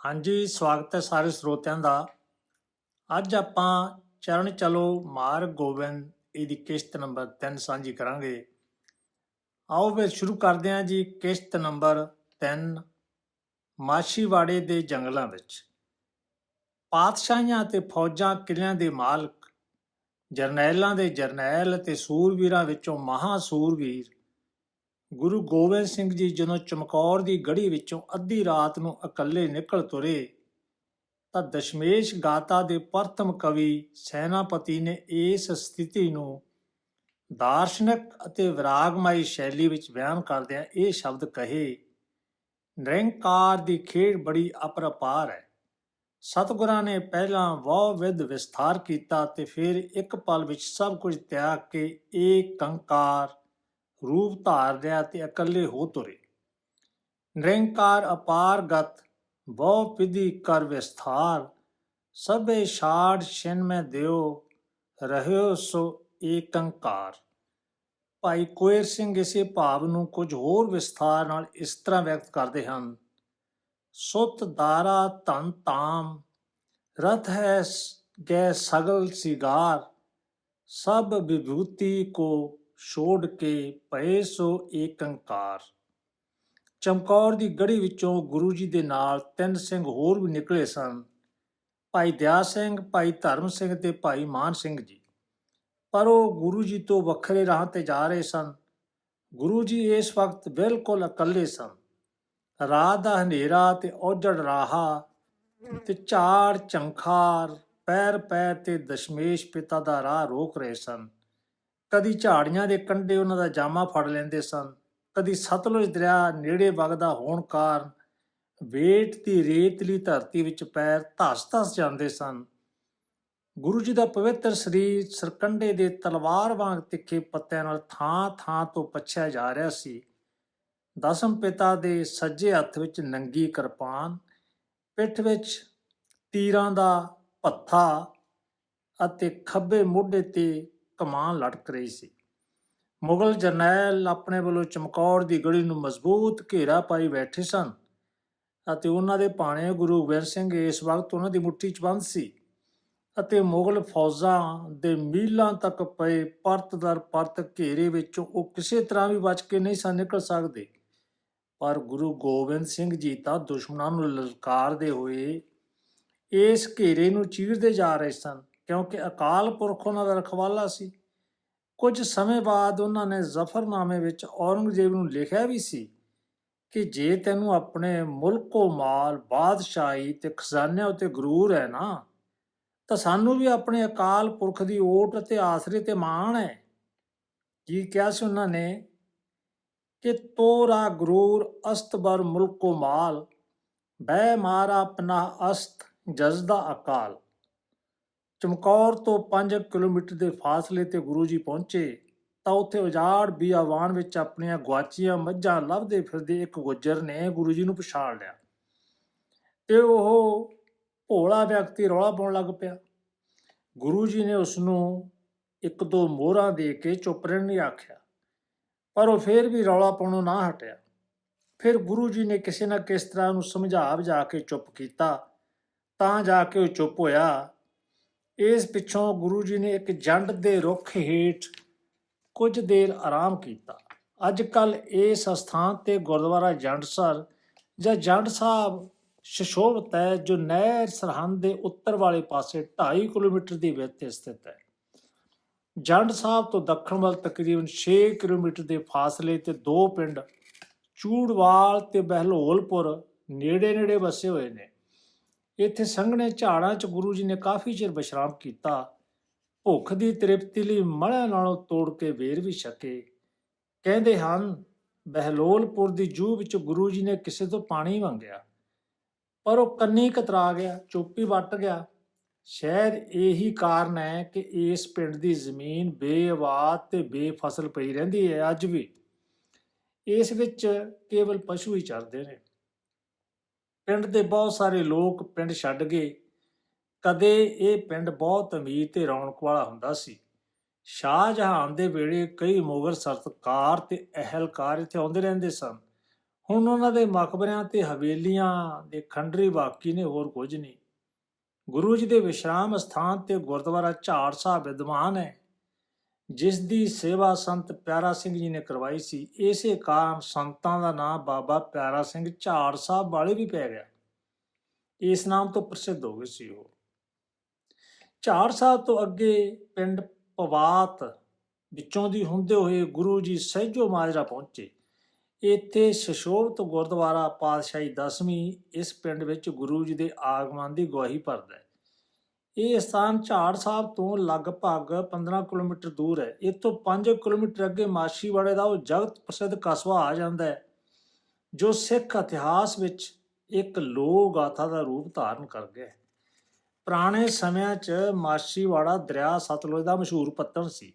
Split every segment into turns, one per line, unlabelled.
ਹਾਂਜੀ, ਸਵਾਗਤ ਹੈ ਸਾਰੇ ਸਰੋਤਿਆਂ ਦਾ। ਅੱਜ ਆਪਾਂ ਚਰਨ ਚਲੋ ਮਾਰ ਗੋਬਿੰਦ, ਇਹਦੀ ਕਿਸ਼ਤ ਨੰਬਰ 3 ਸਾਂਝੀ ਕਰਾਂਗੇ। ਆਓ ਫਿਰ ਸ਼ੁਰੂ ਕਰਦੇ ਹਾਂ ਜੀ, ਕਿਸ਼ਤ ਨੰਬਰ 3 ਮਾਛੀਵਾੜੇ ਦੇ ਜੰਗਲਾਂ ਵਿੱਚ। ਪਾਤਸ਼ਾਹੀਆਂ ਤੇ ਫੌਜਾਂ ਕਿਲਿਆਂ ਦੇ ਮਾਲਕ, ਜਰਨੈਲਾਂ ਦੇ ਜਰਨੈਲ ਤੇ ਸੂਰਵੀਰਾਂ ਵਿੱਚੋਂ ਮਹਾ ਸੂਰਵੀਰ ਗੁਰੂ ਗੋਬਿੰਦ ਸਿੰਘ ਜੀ ਜਦੋਂ ਚਮਕੌਰ ਦੀ ਗੜੀ ਵਿੱਚੋਂ ਅੱਧੀ ਰਾਤ ਨੂੰ ਇਕੱਲੇ ਨਿਕਲ ਤੁਰੇ, ਤਾਂ ਦਸ਼ਮੇਸ਼ ਗਾਤਾ ਦੇ ਪ੍ਰਥਮ ਕਵੀ ਸੈਨਾਪਤੀ ਨੇ ਇਸ ਸਥਿਤੀ ਨੂੰ ਦਾਰਸ਼ਨਿਕ ਅਤੇ ਵਿਰਾਗਮਾਈ ਸ਼ੈਲੀ ਵਿੱਚ ਬਿਆਨ ਕਰਦਿਆਂ ਇਹ ਸ਼ਬਦ ਕਹੇ, ਨਿਰੰਕਾਰ ਦੀ ਖੇਡ ਬੜੀ ਅਪਰਪਾਰ ਹੈ। ਸਤਿਗੁਰਾਂ ਨੇ ਪਹਿਲਾਂ ਬਹੁ ਵਿਦ ਵਿਸਥਾਰ ਕੀਤਾ ਤੇ ਫਿਰ ਇੱਕ ਪਲ ਵਿੱਚ ਸਭ ਕੁਝ ਤਿਆਗ ਕੇ ਏਕ ਕੰਕਾਰ ਰੂਪ ਧਾਰ ਲਿਆ ਤੇ ਇਕੱਲੇ ਹੋ ਤੁਰੇ। ਨਿਰੰਕਾਰ ਅਪਾਰ ਗਤ, ਬਹੁ ਵਿਧੀ ਕਰ ਵਿਸਥਾਰ, ਸਭੇ ਛਾੜ ਛਿਨ ਮੈਂ ਦਿਓ, ਰਹਿਓ ਸੋ ਏਕੰਕਾਰ। ਭਾਈ ਕੋਇਰ ਸਿੰਘ ਇਸੇ ਭਾਵ ਨੂੰ ਕੁਝ ਹੋਰ ਵਿਸਥਾਰ ਨਾਲ ਇਸ ਤਰ੍ਹਾਂ ਵਿਅਕਤ ਕਰਦੇ ਹਨ। ਸੁਤ ਦਾਰਾ ਧਨ ਤਾਮ ਰਥ ਹੈ ਗੈ ਸਗਲ ਸਿਗਾਰ, ਸਭ ਵਿਭੂਤੀ ਕੋ ਛੋੜ ਕੇ ਪਏ ਸੋ ਏਕੰਕਾਰ। ਚਮਕੌਰ ਦੀ ਗੜੀ ਵਿੱਚੋਂ ਗੁਰੂ ਜੀ ਦੇ ਨਾਲ ਤਿੰਨ ਸਿੰਘ ਹੋਰ ਵੀ ਨਿਕਲੇ ਸਨ। ਭਾਈ ਦਿਆ ਸਿੰਘ, ਭਾਈ ਧਰਮ ਸਿੰਘ ਤੇ ਭਾਈ ਮਾਨ ਸਿੰਘ ਜੀ। ਪਰ ਉਹ ਗੁਰੂ ਜੀ ਤੋਂ ਵੱਖਰੇ ਰਾਹ ਤੇ ਜਾ ਰਹੇ ਸਨ। ਗੁਰੂ ਜੀ ਇਸ ਵਕਤ ਬਿਲਕੁਲ ਇਕੱਲੇ ਸਨ। ਰਾਤ ਦਾ ਹਨੇਰਾ ਤੇ ਔਜੜ ਰਾਹਾ ਤੇ ਝਾੜ ਝੰਖਾਰ ਪੈਰ ਪੈਰ ਤੇ ਦਸ਼ਮੇਸ਼ ਪਿਤਾ ਦਾ ਰਾਹ ਰੋਕ ਰਹੇ ਸਨ। ਕਦੀ ਝਾੜੀਆਂ ਦੇ ਕੰਢੇ ਉਹਨਾਂ ਦਾ ਜਾਮਾ ਫੜ ਲੈਂਦੇ ਸਨ, ਕਦੀ ਸਤਲੁਜ ਦਰਿਆ ਨੇੜੇ ਵਗਦਾ ਹੋਣ ਕਾਰਨ ਵੇਟ ਦੀ ਰੇਤਲੀ ਧਰਤੀ ਵਿੱਚ ਪੈਰ ਧਸ-ਧਸ ਜਾਂਦੇ ਸਨ। ਗੁਰੂ ਜੀ ਦਾ ਪਵਿੱਤਰ ਸਰੀਰ ਸਰਕੰਡੇ ਦੇ ਤਲਵਾਰ ਵਾਂਗ ਤਿੱਖੇ ਪੱਤਿਆਂ ਨਾਲ ਥਾਂ-ਥਾਂ ਤੋਂ ਪਛਿਆ ਜਾ ਰਿਹਾ ਸੀ। ਦਸਮ ਪਿਤਾ ਦੇ ਸੱਜੇ ਹੱਥ ਵਿੱਚ ਨੰਗੀ ਕਿਰਪਾਨ, ਪਿੱਠ ਵਿੱਚ ਤੀਰਾਂ ਦਾ ਪੱਥਾ ਅਤੇ ਖੱਬੇ ਮੋਢੇ ਤੇ ਕਮਾਨ ਲਟਕ ਰਹੀ ਸੀ। ਮੁਗਲ ਜਰਨੈਲ ਆਪਣੇ ਵੱਲੋਂ ਚਮਕੌਰ ਦੀ ਗੜੀ ਨੂੰ ਮਜ਼ਬੂਤ ਘੇਰਾ ਪਾਈ ਬੈਠੇ ਸਨ ਅਤੇ ਉਹਨਾਂ ਦੇ ਭਾਣੇ ਗੁਰੂ ਗੋਬਿੰਦ ਸਿੰਘ ਇਸ ਵਕਤ ਉਹਨਾਂ ਦੀ ਮੁੱਠੀ 'ਚ ਬੰਦ ਸੀ ਅਤੇ ਮੁਗਲ ਫੌਜਾਂ ਦੇ ਮੀਲਾਂ ਤੱਕ ਪਏ ਪਰਤ ਦਰ ਪਰਤ ਘੇਰੇ ਵਿੱਚੋਂ ਉਹ ਕਿਸੇ ਤਰ੍ਹਾਂ ਵੀ ਬਚ ਕੇ ਨਹੀਂ ਸਨ ਨਿਕਲ ਸਕਦੇ। ਪਰ ਗੁਰੂ ਗੋਬਿੰਦ ਸਿੰਘ ਜੀ ਤਾਂ ਦੁਸ਼ਮਣਾਂ ਨੂੰ ਲਲਕਾਰਦੇ ਹੋਏ ਇਸ ਘੇਰੇ ਨੂੰ ਚੀਰਦੇ ਜਾ ਰਹੇ ਸਨ ਕਿਉਂਕਿ ਅਕਾਲ ਪੁਰਖ ਉਹਨਾਂ ਦਾ ਰਖਵਾਲਾ ਸੀ। ਕੁਝ ਸਮੇਂ ਬਾਅਦ ਉਹਨਾਂ ਨੇ ਜ਼ਫਰਨਾਮੇ ਵਿੱਚ ਔਰੰਗਜ਼ੇਬ ਨੂੰ ਲਿਖਿਆ ਵੀ ਸੀ ਕਿ ਜੇ ਤੈਨੂੰ ਆਪਣੇ ਮੁਲਕੋ ਮਾਲ, ਬਾਦਸ਼ਾਹੀ ਤੇ ਖਜ਼ਾਨਿਆਂ ਉਤੇ ਗਰੂਰ ਹੈ ਨਾ, ਤਾਂ ਸਾਨੂੰ ਵੀ ਆਪਣੇ ਅਕਾਲ ਪੁਰਖ ਦੀ ਓਟ ਅਤੇ ਆਸਰੇ ਤੇ ਮਾਣ ਹੈ। ਕੀ ਕਿਹਾ ਸੀ ਉਹਨਾਂ ਨੇ ਕਿ ਤੋਰਾ ਗਰੂਰ ਅਸਤਬਰ ਮੁਲਕੋ ਮਾਲ ਬੈ ਮਾਰਾ ਆਪਣਾ ਅਸਤ ਜਜ਼ਦਾ ਅਕਾਲ। ਚਮਕੌਰ ਤੋਂ 5 ਕਿਲੋਮੀਟਰ ਦੇ ਫਾਸਲੇ ਤੇ ਗੁਰੂ ਜੀ ਪਹੁੰਚੇ, ਤਾਂ ਉੱਥੇ ਉਜਾੜ ਬੀਆਵਾਨ ਵਿੱਚ ਆਪਣੀਆਂ ਗਵਾਚੀਆਂ ਮੱਝਾਂ ਲੱਭਦੇ ਫਿਰਦੇ ਇੱਕ ਗੁੱਜਰ ਨੇ ਗੁਰੂ ਜੀ ਨੂੰ ਪਛਾਣ ਲਿਆ। ਤੇ ਉਹ ਭੋਲਾ ਵਿਅਕਤੀ ਰੌਲਾ ਪਾਉਣ ਲੱਗ ਪਿਆ। ਗੁਰੂ ਜੀ ਨੇ ਉਸ ਨੂੰ ਇੱਕ ਦੋ ਮੋਹਰਾਂ ਦੇ ਕੇ ਚੁੱਪ ਰਹਿਣ ਲਈ ਆਖਿਆ, ਪਰ ਉਹ ਫੇਰ ਵੀ ਰੌਲਾ ਪਾਉਣੋਂ ਨਾ ਹਟਿਆ। ਫਿਰ ਗੁਰੂ ਜੀ ਨੇ ਕਿਸੇ ਨਾ ਕਿਸ ਤਰ੍ਹਾਂ ਨੂੰ ਸਮਝਾ ਬੁਝਾ ਕੇ ਚੁੱਪ ਕੀਤਾ, ਤਾਂ ਜਾ ਕੇ ਉਹ ਚੁੱਪ ਹੋਇਆ ਇਸ ਪਿੱਛੋਂ ਗੁਰੂ ਜੀ ਨੇ ਇੱਕ ਜੰਡ ਦੇ ਰੁੱਖ ਹੇਠ ਕੁਝ ਦੇਰ ਆਰਾਮ ਕੀਤਾ। ਅੱਜ ਕੱਲ ਇਸ ਸਥਾਨ ਤੇ ਗੁਰਦੁਆਰਾ ਜੰਡਸਰ ਜਾਂ ਜੰਡ ਸਾਹਿਬ ਸ਼ਸ਼ੋਭਤ ਹੈ, ਜੋ ਨਹਿਰ ਸਰਹੰਦ ਦੇ ਉੱਤਰ ਵਾਲੇ ਪਾਸੇ 2.5 ਕਿਲੋਮੀਟਰ ਦੀ ਵਿੱਥ ਤੇ ਸਥਿਤ ਹੈ। ਜੰਡ ਸਾਹਿਬ ਤੋਂ ਦੱਖਣ ਵੱਲ ਤਕਰੀਬਨ 6 ਕਿਲੋਮੀਟਰ ਦੇ ਫਾਸਲੇ ਤੇ ਦੋ ਪਿੰਡ ਚੂੜਵਾਲ ਤੇ ਬਹਿਲੋਲਪੁਰ ਨੇੜੇ ਨੇੜੇ ਵਸੇ ਹੋਏ ਨੇ। ਇੱਥੇ ਸੰਘਣੇ ਝਾੜਾਂ 'ਚ ਗੁਰੂ ਜੀ ਨੇ ਕਾਫੀ ਚਿਰ ਵਿਸ਼ਰਾਮ ਕੀਤਾ। ਭੁੱਖ ਦੀ ਤ੍ਰਿਪਤੀ ਲਈ ਮੜਿਆਂ ਨਾਲੋਂ ਤੋੜ ਕੇ ਵੇਰ ਵੀ ਛਕੇ। ਕਹਿੰਦੇ ਹਨ, ਬਹਿਲੋਲਪੁਰ ਦੀ ਜੂਹ ਵਿੱਚ ਗੁਰੂ ਜੀ ਨੇ ਕਿਸੇ ਤੋਂ ਪਾਣੀ ਮੰਗਿਆ, ਪਰ ਉਹ ਕੰਨੀ ਕਤਰਾ ਗਿਆ, ਚੁੱਪੀ ਵੱਟ ਗਿਆ। ਸ਼ਾਇਦ ਇਹੀ ਕਾਰਨ ਹੈ ਕਿ ਇਸ ਪਿੰਡ ਦੀ ਜ਼ਮੀਨ ਬੇਆਬਾਦ ਤੇ ਬੇਫਸਲ ਪਈ ਰਹਿੰਦੀ ਹੈ ਅੱਜ ਵੀ। ਇਸ ਵਿੱਚ ਕੇਵਲ ਪਸ਼ੂ ਹੀ ਚਰਦੇ ਨੇ। ਪਿੰਡ ਦੇ ਬਹੁਤ ਸਾਰੇ ਲੋਕ ਪਿੰਡ ਛੱਡ ਗਏ। ਕਦੇ ਇਹ ਪਿੰਡ ਬਹੁਤ ਅਮੀਰ ਤੇ ਰੌਣਕ ਵਾਲਾ ਹੁੰਦਾ ਸੀ। ਸ਼ਾਹਜਹਾਨ ਦੇ ਵੇਲੇ ਕਈ ਮੁਗਲ ਸਰਕਾਰ ਤੇ ਅਹਿਲਕਾਰ ਇੱਥੇ ਆਉਂਦੇ ਰਹਿੰਦੇ ਸਨ। ਹੁਣ ਉਹਨਾਂ ਦੇ ਮਕਬਰਿਆਂ ਤੇ ਹਵੇਲੀਆਂ ਦੇ ਖੰਡਰੀ ਬਾਕੀ ਨੇ, ਹੋਰ ਕੁਝ ਨਹੀਂ। ਗੁਰੂ ਜੀ ਦੇ ਵਿਸ਼ਰਾਮ ਸਥਾਨ ਤੇ ਗੁਰਦੁਆਰਾ ਝਾੜ ਸਾਹਿਬ ਵਿਦਵਾਨ ਹੈ। ਜਿਸ ਦੀ ਸੇਵਾ ਸੰਤ ਪਿਆਰਾ ਸਿੰਘ ਜੀ ਨੇ ਕਰਵਾਈ ਸੀ, ਇਸੇ ਕਾਰਨ ਸੰਤਾਂ ਦਾ ਨਾਮ ਬਾਬਾ ਪਿਆਰਾ ਸਿੰਘ ਝਾੜ ਸਾਹਿਬ ਵਾਲੇ ਵੀ ਪੈ ਗਿਆ। ਇਸ ਨਾਮ ਤੋਂ ਪ੍ਰਸਿੱਧ ਹੋ ਗਏ ਸੀ ਉਹ। ਝਾੜ ਸਾਹਿਬ ਤੋਂ ਅੱਗੇ ਪਿੰਡ ਪਵਾਤ ਵਿੱਚੋਂ ਦੀ ਹੁੰਦੇ ਹੋਏ ਗੁਰੂ ਜੀ ਸਹਿਜੋ ਮਾਜਰਾ ਪਹੁੰਚੇ। ਇੱਥੇ ਸ਼ਸ਼ੋਭਤ ਗੁਰਦੁਆਰਾ ਪਾਤਸ਼ਾਹੀ 10ਵੀਂ ਇਸ ਪਿੰਡ ਵਿੱਚ ਗੁਰੂ ਜੀ ਦੇ ਆਗਮਨ ਦੀ ਗਵਾਹੀ ਭਰਦਾ ਹੈ। ਇਹ ਸਥਾਨ ਝਾੜ ਸਾਹਿਬ ਤੋਂ ਲਗਭਗ 15 ਕਿਲੋਮੀਟਰ ਦੂਰ ਹੈ। ਇੱਥੋਂ 5 ਕਿਲੋਮੀਟਰ ਅੱਗੇ ਮਾਛੀਵਾੜੇ ਦਾ ਉਹ ਜਗਤ ਪ੍ਰਸਿੱਧ ਕਸਬਾ ਆ ਜਾਂਦਾ ਹੈ, ਜੋ ਸਿੱਖ ਇਤਿਹਾਸ ਵਿੱਚ ਇੱਕ ਲੋਕ ਗਾਥਾ ਦਾ ਰੂਪ ਧਾਰਨ ਕਰ ਗਿਆ ਹੈ। ਪੁਰਾਣੇ ਸਮਿਆਂ 'ਚ ਮਾਛੀਵਾੜਾ ਦਰਿਆ ਸਤਲੁਜ ਦਾ ਮਸ਼ਹੂਰ ਪੱਤਣ ਸੀ।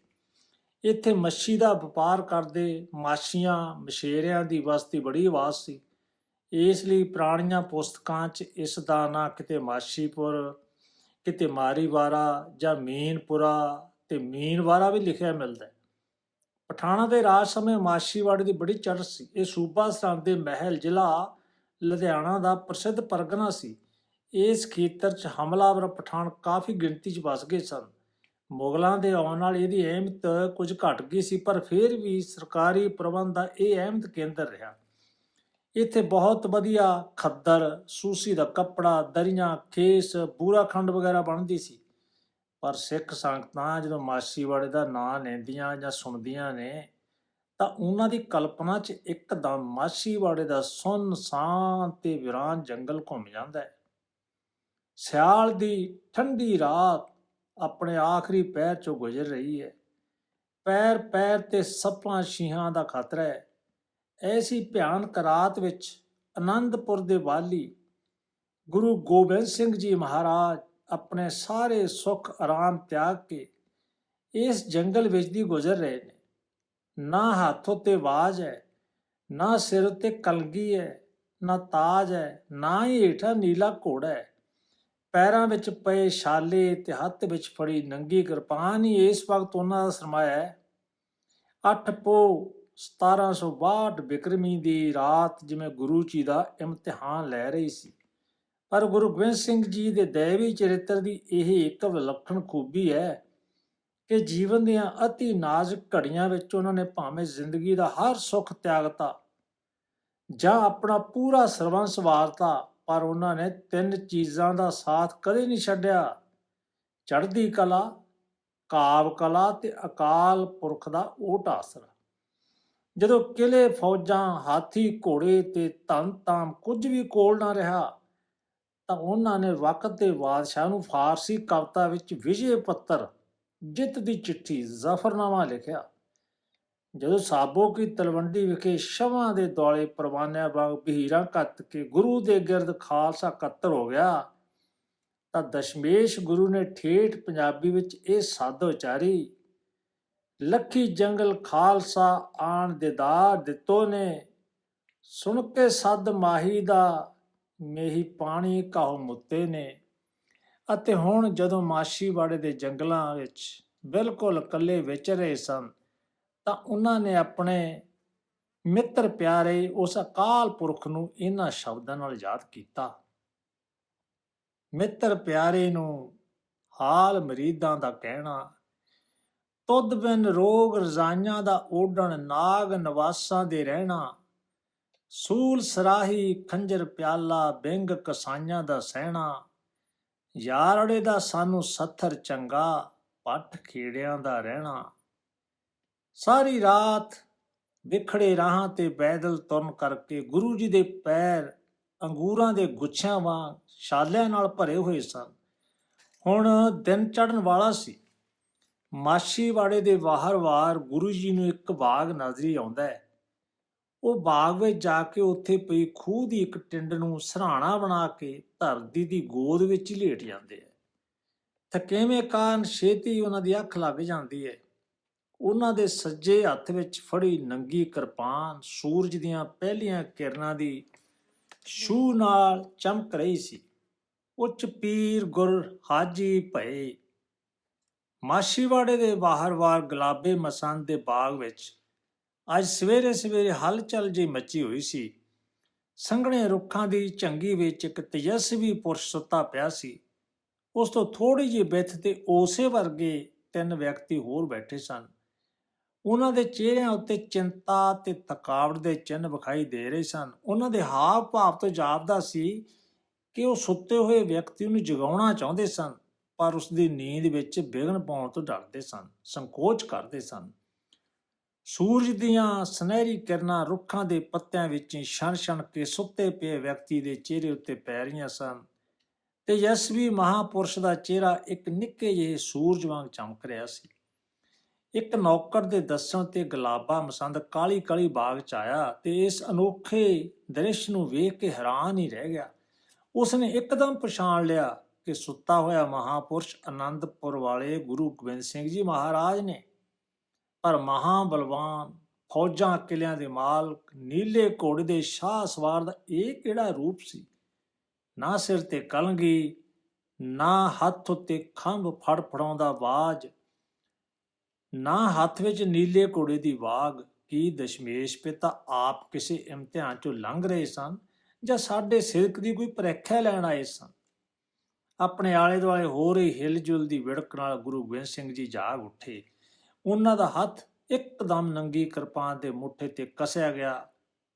ਇੱਥੇ ਮੱਛੀ ਦਾ ਵਪਾਰ ਕਰਦੇ ਮਾਛੀਆਂ ਮਛੇਰਿਆਂ ਦੀ ਵਸਤੀ ਬੜੀ ਆਵਾਜ਼ ਸੀ। ਇਸ ਲਈ ਪੁਰਾਣੀਆਂ ਪੁਸਤਕਾਂ 'ਚ ਇਸ ਦਾ ਨਾਂ ਕਿਤੇ ਮਾਛੀਪੁਰ ਕਿਤੇ ਮਾਰੀਵਾਰਾ ਜਾਂ ਮੀਨਪੁਰਾ ਤੇ ਮੀਨਵਾਰਾ ਵੀ ਲਿਖਿਆ ਮਿਲਦਾ ਹੈ। ਪਠਾਣਾ ਦੇ ਰਾਜ ਸਮੇਂ ਮਾਛੀਵਾੜੇ ਦੀ ਬੜੀ ਚੜ੍ਹ ਸੀ। ਇਹ ਸੂਬਾ ਸਰਹੰਦ ਦੇ ਮਹਿਲ ਜ਼ਿਲ੍ਹਾ ਲੁਧਿਆਣਾ ਦਾ ਪ੍ਰਸਿੱਧ ਪਰਗਨਾ ਸੀ। ਇਸ ਖੇਤਰ 'ਚ ਹਮਲਾਵਰ ਪਠਾਨ ਕਾਫੀ ਗਿਣਤੀ 'ਚ ਵਸ ਗਏ ਸਨ। ਮੁਗਲਾਂ ਦੇ ਆਉਣ ਨਾਲ ਇਹਦੀ ਅਹਿਮਤ ਕੁਝ ਘਟ ਗਈ ਸੀ, ਪਰ ਫਿਰ ਵੀ ਸਰਕਾਰੀ ਪ੍ਰਬੰਧ ਦਾ ਇਹ ਅਹਿਮਤ ਕੇਂਦਰ ਰਿਹਾ। ਇੱਥੇ ਬਹੁਤ ਵਧੀਆ ਖੱਦਰ, ਸੂਸੀ ਦਾ ਕੱਪੜਾ, ਦਰੀਆਂ, ਖੇਸ, ਬੂਰਾ ਖੰਡ ਵਗੈਰਾ ਬਣਦੀ ਸੀ। ਪਰ ਸਿੱਖ ਸੰਗਤਾਂ ਜਦੋਂ ਮਾਸੀਵਾੜੇ ਦਾ ਨਾਂ ਲੈਂਦੀਆਂ ਜਾਂ ਸੁਣਦੀਆਂ ਨੇ, ਤਾਂ ਉਹਨਾਂ ਦੀ ਕਲਪਨਾ 'ਚ ਇੱਕਦਮ ਮਾਸੀਵਾੜੇ ਦਾ ਸੁੰਨਸਾਨ ਤੇ ਵਿਰਾਨ ਜੰਗਲ ਘੁੰਮ ਜਾਂਦਾ ਹੈ। ਸਿਆਲ ਦੀ ਠੰਡੀ ਰਾਤ ਆਪਣੇ ਆਖਰੀ ਪੈਰ 'ਚੋਂ ਗੁਜ਼ਰ ਰਹੀ ਹੈ। ਪੈਰ ਪੈਰ ਤੇ ਸੱਪਾਂ ਸ਼ੀਹਾਂ ਦਾ ਖਤਰਾ ਹੈ। ਐਸੀ ਭਿਆਨਕ ਰਾਤ ਵਿੱਚ ਆਨੰਦਪੁਰ ਦੇ ਵਾਲੀ ਗੁਰੂ ਗੋਬਿੰਦ ਸਿੰਘ ਜੀ ਮਹਾਰਾਜ ਆਪਣੇ ਸਾਰੇ ਸੁੱਖ ਆਰਾਮ ਤਿਆਗ ਕੇ ਇਸ ਜੰਗਲ ਵਿੱਚ ਦੀ ਗੁਜ਼ਰ ਰਹੇ ਨੇ। ਨਾ ਹੱਥ ਉੱਤੇ ਆਵਾਜ਼ ਹੈ, ਨਾ ਸਿਰ ਉੱਤੇ ਕਲਗੀ ਹੈ, ਨਾ ਤਾਜ ਹੈ, ਨਾ ਹੀ ਹੇਠਾਂ ਨੀਲਾ ਘੋੜਾ ਹੈ। ਪੈਰਾਂ ਵਿੱਚ ਪਏ ਛਾਲੇ ਤੇ ਹੱਥ ਵਿੱਚ ਫੜੀ ਨੰਗੀ ਕਿਰਪਾਨ ਹੀ ਇਸ ਵਕਤ ਉਹਨਾਂ ਦਾ ਸਰਮਾਇਆ ਹੈ। ਅੱਠ ਪੋ 1762 ਬਿਕਰਮੀ ਦੀ ਰਾਤ ਜਿਵੇਂ ਗੁਰੂ ਜੀ ਦਾ ਇਮਤਿਹਾਨ ਲੈ ਰਹੀ ਸੀ। ਪਰ ਗੁਰੂ ਗੋਬਿੰਦ ਸਿੰਘ ਜੀ ਦੇ ਦੈਵੀ ਚਰਿੱਤਰ ਦੀ ਇਹ ਇੱਕ ਵਿਲੱਖਣ ਖੂਬੀ ਹੈ ਕਿ ਜੀਵਨ ਦੀਆਂ ਅਤੀ ਨਾਜ਼ੁਕ ਘੜੀਆਂ ਵਿੱਚ ਉਹਨਾਂ ਨੇ ਭਾਵੇਂ ਜ਼ਿੰਦਗੀ ਦਾ ਹਰ ਸੁੱਖ ਤਿਆਗਤਾ ਜਾਂ ਆਪਣਾ ਪੂਰਾ ਸਰਵੰਸ ਵਾਰਤਾ ਪਰ ਉਹਨਾਂ ਨੇ ਤਿੰਨ ਚੀਜ਼ਾਂ ਦਾ ਸਾਥ ਕਦੇ ਨਹੀਂ ਛੱਡਿਆ। ਚੜ੍ਹਦੀ ਕਲਾ, ਕਾਵ ਕਲਾ ਤੇ ਅਕਾਲ ਪੁਰਖ ਦਾ ਓਟ ਆਸਰਾ। ਜਦੋਂ ਕਿਲੇ ਫੌਜਾਂ, ਹਾਥੀ, ਘੋੜੇ ਤੇ ਧਨ ਤਾਮ ਕੁਝ ਵੀ ਕੋਲ ਨਾ ਰਿਹਾ, ਤਾਂ ਉਹਨਾਂ ਨੇ ਵਕਤ ਦੇ ਬਾਦਸ਼ਾਹ ਨੂੰ ਫਾਰਸੀ ਕਵਿਤਾ ਵਿੱਚ ਵਿਜੇ ਪੱਤਰ, ਜਿੱਤ ਦੀ ਚਿੱਠੀ, ਜ਼ਫਰਨਾਮਾ ਲਿਖਿਆ। ਜਦੋਂ ਸਾਬੋ ਕੀ ਤਲਵੰਡੀ ਵਿਖੇ ਸ਼ਵਾਂ ਦੇ ਦੁਆਲੇ ਪਰਵਾਨਿਆਂ ਵਾਂਗ ਬਹੀਰਾਂ ਕੱਤ ਕੇ ਗੁਰੂ ਦੇ ਗਿਰਦ ਖਾਲਸਾ ਇਕੱਤਰ ਹੋ ਗਿਆ, ਤਾਂ ਦਸ਼ਮੇਸ਼ ਗੁਰੂ ਨੇ ਠੇਠ ਪੰਜਾਬੀ ਵਿੱਚ ਇਹ ਸਾਧ ਉਚਾਰੀ ਲੱਖੀ ਜੰਗਲ ਖਾਲਸਾ ਆਣ ਦੇਦਾਰ ਦਿੱਤੋ ਨੇ। ਸੁਣ ਕੇ ਸੱਦ ਮਾਹੀ ਦਾ ਮੇਹੀ ਪਾਣੀ ਕਾਹੂ ਮੁੱਤੇ ਨੇ। ਅਤੇ ਹੁਣ ਜਦੋਂ ਮਾਸ਼ੀਵਾੜੇ ਦੇ ਜੰਗਲਾਂ ਵਿੱਚ ਬਿਲਕੁਲ ਇਕੱਲੇ ਵਿਚ ਰਹੇ ਸਨ, ਤਾਂ ਉਹਨਾਂ ਨੇ ਆਪਣੇ ਮਿੱਤਰ ਪਿਆਰੇ ਉਸ ਅਕਾਲ ਪੁਰਖ ਨੂੰ ਇਹਨਾਂ ਸ਼ਬਦਾਂ ਨਾਲ ਯਾਦ ਕੀਤਾ। ਮਿੱਤਰ ਪਿਆਰੇ ਨੂੰ ਹਾਲ ਮਰੀਦਾਂ ਦਾ ਕਹਿਣਾ ਤੁਧ ਬਿਨ ਰੋਗ ਰਜ਼ਾਈਆਂ ਦਾ ਓਡਣ ਨਾਗ ਨਵਾਸਾਂ ਦੇ ਰਹਿਣਾ। ਸੂਲ ਸਰਾਹੀ ਖੰਜਰ ਪਿਆਲਾ ਬਿੰਗ ਕਸਾਈਆਂ ਦਾ ਸਹਿਣਾ। ਯਾਰੜੇ ਦਾ ਸਾਨੂੰ ਸੱਥਰ ਚੰਗਾ, ਪੱਠ ਖੇੜਿਆਂ ਦਾ ਰਹਿਣਾ। ਸਾਰੀ ਰਾਤ ਵਿਖੜੇ ਰਾਹਾਂ ਤੇ ਪੈਦਲ ਤੁਰਨ ਕਰਕੇ ਗੁਰੂ ਜੀ ਦੇ ਪੈਰ ਅੰਗੂਰਾਂ ਦੇ ਗੁੱਛਿਆਂ ਵਾਂਗ ਛਾਲਿਆਂ ਨਾਲ ਭਰੇ ਹੋਏ ਸਨ। ਹੁਣ ਦਿਨ ਚੜਨ ਵਾਲਾ ਸੀ। ਮਾਛੀਵਾੜੇ ਦੇ ਵਾਹਰ ਵਾਰ ਗੁਰੂ ਜੀ ਨੂੰ ਇੱਕ ਬਾਗ ਨਜ਼ਰੀ ਆਉਂਦਾ ਹੈ। ਉਹ ਬਾਗ ਵਿੱਚ ਜਾ ਕੇ ਉੱਥੇ ਪਈ ਖੂਹ ਦੀ ਇੱਕ ਟਿੰਡ ਨੂੰ ਸਰਾਣਾ ਬਣਾ ਕੇ ਧਰਤੀ ਦੀ ਗੋਦ ਵਿੱਚ ਲੇਟ ਜਾਂਦੇ ਆ ਥਕੇਵੇਂ ਕਾਰਨ ਛੇਤੀ ਉਹਨਾਂ ਦੀ ਅੱਖ ਲੱਗ ਜਾਂਦੀ ਹੈ। ਉਹਨਾਂ ਦੇ ਸੱਜੇ ਹੱਥ ਵਿੱਚ ਫੜੀ ਨੰਗੀ ਕਿਰਪਾਨ ਸੂਰਜ ਦੀਆਂ ਪਹਿਲੀਆਂ ਕਿਰਨਾਂ ਦੀ ਛੂ ਨਾਲ ਚਮਕ ਰਹੀ ਸੀ। ਉੱਚ ਪੀਰ ਗੁਰ ਹਾਜੀ ਭਏ ਮਾਸ਼ੀਵਾੜੇ ਦੇ ਬਾਹਰ-ਬਾਹਰ ਗੁਲਾਬੇ ਮਸੰਦ ਦੇ ਬਾਗ ਵਿੱਚ ਅੱਜ ਸਵੇਰੇ ਸਵੇਰੇ ਹਲਚਲ ਜੀ ਮੱਚੀ ਹੋਈ ਸੀ। ਸੰਘਣੇ ਰੁੱਖਾਂ ਦੀ ਚੰਗੀ ਵਿੱਚ ਇੱਕ ਤੇਜਸਵੀ ਪੁਰਸ਼ ਸੁੱਤਾ ਪਿਆ ਸੀ। ਉਸ ਤੋਂ ਥੋੜੀ ਜਿਹੀ ਬਿੱਥ ਤੇ ਉਸੇ ਵਰਗੇ ਤਿੰਨ ਵਿਅਕਤੀ ਹੋਰ ਬੈਠੇ ਸਨ। ਉਹਨਾਂ ਦੇ ਚਿਹਰਿਆਂ ਉੱਤੇ ਚਿੰਤਾ ਤੇ ਥਕਾਵਟ ਦੇ ਚਿੰਨ੍ਹ ਵਿਖਾਈ ਦੇ ਰਹੇ ਸਨ। ਉਹਨਾਂ ਦੇ ਹਾਵ ਭਾਵ ਤੋਂ ਜਾਪਦਾ ਸੀ ਕਿ ਉਹ ਸੁੱਤੇ ਹੋਏ ਵਿਅਕਤੀ ਨੂੰ ਜਗਾਉਣਾ ਚਾਹੁੰਦੇ ਸਨ। ਪਰ ਉਸ ਦੀ ਨੀਂਦ ਵਿੱਚ ਵਿਘਨ ਪਾਉਣ ਤੋਂ ਡਰਦੇ ਸਨ, ਸੰਕੋਚ ਕਰਦੇ ਸਨ। ਸੂਰਜ ਦੀਆਂ ਸੁਨਹਿਰੀ ਕਿਰਨਾਂ ਰੁੱਖਾਂ ਦੇ ਪੱਤਿਆਂ ਵਿੱਚ ਛਣ-ਛਣ ਕੇ ਸੁੱਤੇ ਪਏ ਵਿਅਕਤੀ ਦੇ ਚਿਹਰੇ ਉੱਤੇ ਪੈ ਰਹੀਆਂ ਸਨ ਤੇ ਯਸ਼ਵੀ ਮਹਾਪੁਰਸ਼ ਦਾ ਚਿਹਰਾ ਇੱਕ ਨਿੱਕੇ ਜਿਹੇ ਸੂਰਜ ਵਾਂਗ ਚਮਕ ਰਿਹਾ ਸੀ। ਇੱਕ ਨੌਕਰ ਦੇ ਦੱਸਣ ਤੇ ਗੁਲਾਬਾ ਮਸੰਦ ਕਾਲੀ ਕਾਲੀ ਬਾਗ ਚ ਆਇਆ ਤੇ ਇਸ ਅਨੋਖੇ ਦ੍ਰਿਸ਼ ਨੂੰ ਵੇਖ ਕੇ ਹੈਰਾਨ ਹੀ ਰਹਿ ਗਿਆ। ਉਸਨੇ ਇੱਕਦਮ ਪਛਾਣ ਲਿਆ ਕਿ ਸੁੱਤਾ ਹੋਇਆ ਮਹਾਪੁਰਸ਼ ਆਨੰਦਪੁਰ ਵਾਲੇ ਗੁਰੂ ਗੋਬਿੰਦ ਸਿੰਘ ਜੀ ਮਹਾਰਾਜ ਨੇ ਪਰ ਮਹਾ ਬਲਵਾਨ ਫੌਜਾਂ ਕਿਲਿਆਂ ਦੇ ਮਾਲਕ, ਨੀਲੇ ਘੋੜੇ ਦੇ ਸ਼ਾਹ ਸਵਾਰ ਦਾ ਇਹ ਕਿਹੜਾ ਰੂਪ ਸੀ? ਨਾ ਸਿਰ ਤੇ ਕਲੰਗੀ, ਨਾ ਹੱਥ ਉੱਤੇ ਖੰਭ ਫੜ ਫੜਾਉਂਦਾ ਬਾਜ, ਨਾ ਹੱਥ ਵਿੱਚ ਨੀਲੇ ਘੋੜੇ ਦੀ ਵਾਗ। ਕੀ ਦਸ਼ਮੇਸ਼ ਪਿਤਾ ਆਪ ਕਿਸੇ ਇਮਤਿਹਾਨ ਚੋਂ ਲੰਘ ਰਹੇ ਸਨ ਜਾਂ ਸਾਡੇ ਸਿਰਕ ਦੀ ਕੋਈ ਪ੍ਰੀਖਿਆ ਲੈਣ ਆਏ ਸਨ? ਆਪਣੇ ਆਲੇ ਦੁਆਲੇ ਹੋ ਰਹੀ ਹਿਲਜੁਲ ਦੀ ਵਿੜਕ ਨਾਲ ਗੁਰੂ ਗੋਬਿੰਦ ਸਿੰਘ ਜੀ ਜਾਗ ਉੱਠੇ। ਉਹਨਾਂ ਦਾ ਹੱਥ ਇੱਕਦਮ ਨੰਗੀ ਕਿਰਪਾਨ ਦੇ ਮੁੱਠੇ ਤੇ ਕੱਸਿਆ ਗਿਆ।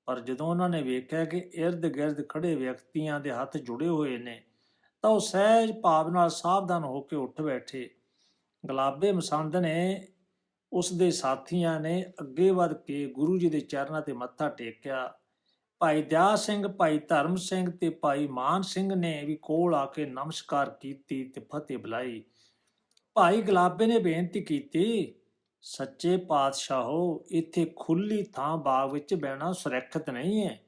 ਪਰ ਜਦੋਂ ਉਹਨਾਂ ਨੇ ਵੇਖਿਆ ਕਿ ird-gird ਖੜੇ ਵਿਅਕਤੀਆਂ ਦੇ ਹੱਥ ਜੁੜੇ ਹੋਏ ਨੇ, ਤਾਂ ਉਹ ਸਹਿਜ ਭਾਵ ਨਾਲ ਸਾਵਧਾਨ ਹੋ ਕੇ ਉੱਠ ਬੈਠੇ। ਗੁਲਾਬੇ ਮਸੰਦ ਨੇ ਉਸ ਦੇ ਸਾਥੀਆਂ ਨੇ ਅੱਗੇ ਵਧ ਕੇ ਗੁਰੂ ਜੀ ਦੇ ਚਰਨਾਂ ਤੇ ਮੱਥਾ ਟੇਕਿਆ। ਭਾਈ ਦਿਆ ਸਿੰਘ, ਭਾਈ ਧਰਮ ਸਿੰਘ ਤੇ ਭਾਈ ਮਾਨ ਸਿੰਘ ਨੇ ਵੀ ਕੋਲ ਆ ਕੇ ਨਮਸਕਾਰ ਕੀਤੀ ਤੇ ਫਤਿਹ ਬੁਲਾਈ। ਭਾਈ ਗੁਲਾਬੇ ਨੇ ਬੇਨਤੀ ਕੀਤੀ, ਸੱਚੇ ਪਾਤਸ਼ਾਹੋ, ਇੱਥੇ ਖੁੱਲੀ ਥਾਂ ਬਾਗ ਵਿੱਚ ਬਹਿਣਾ ਸੁਰੱਖਿਅਤ ਨਹੀਂ ਹੈ।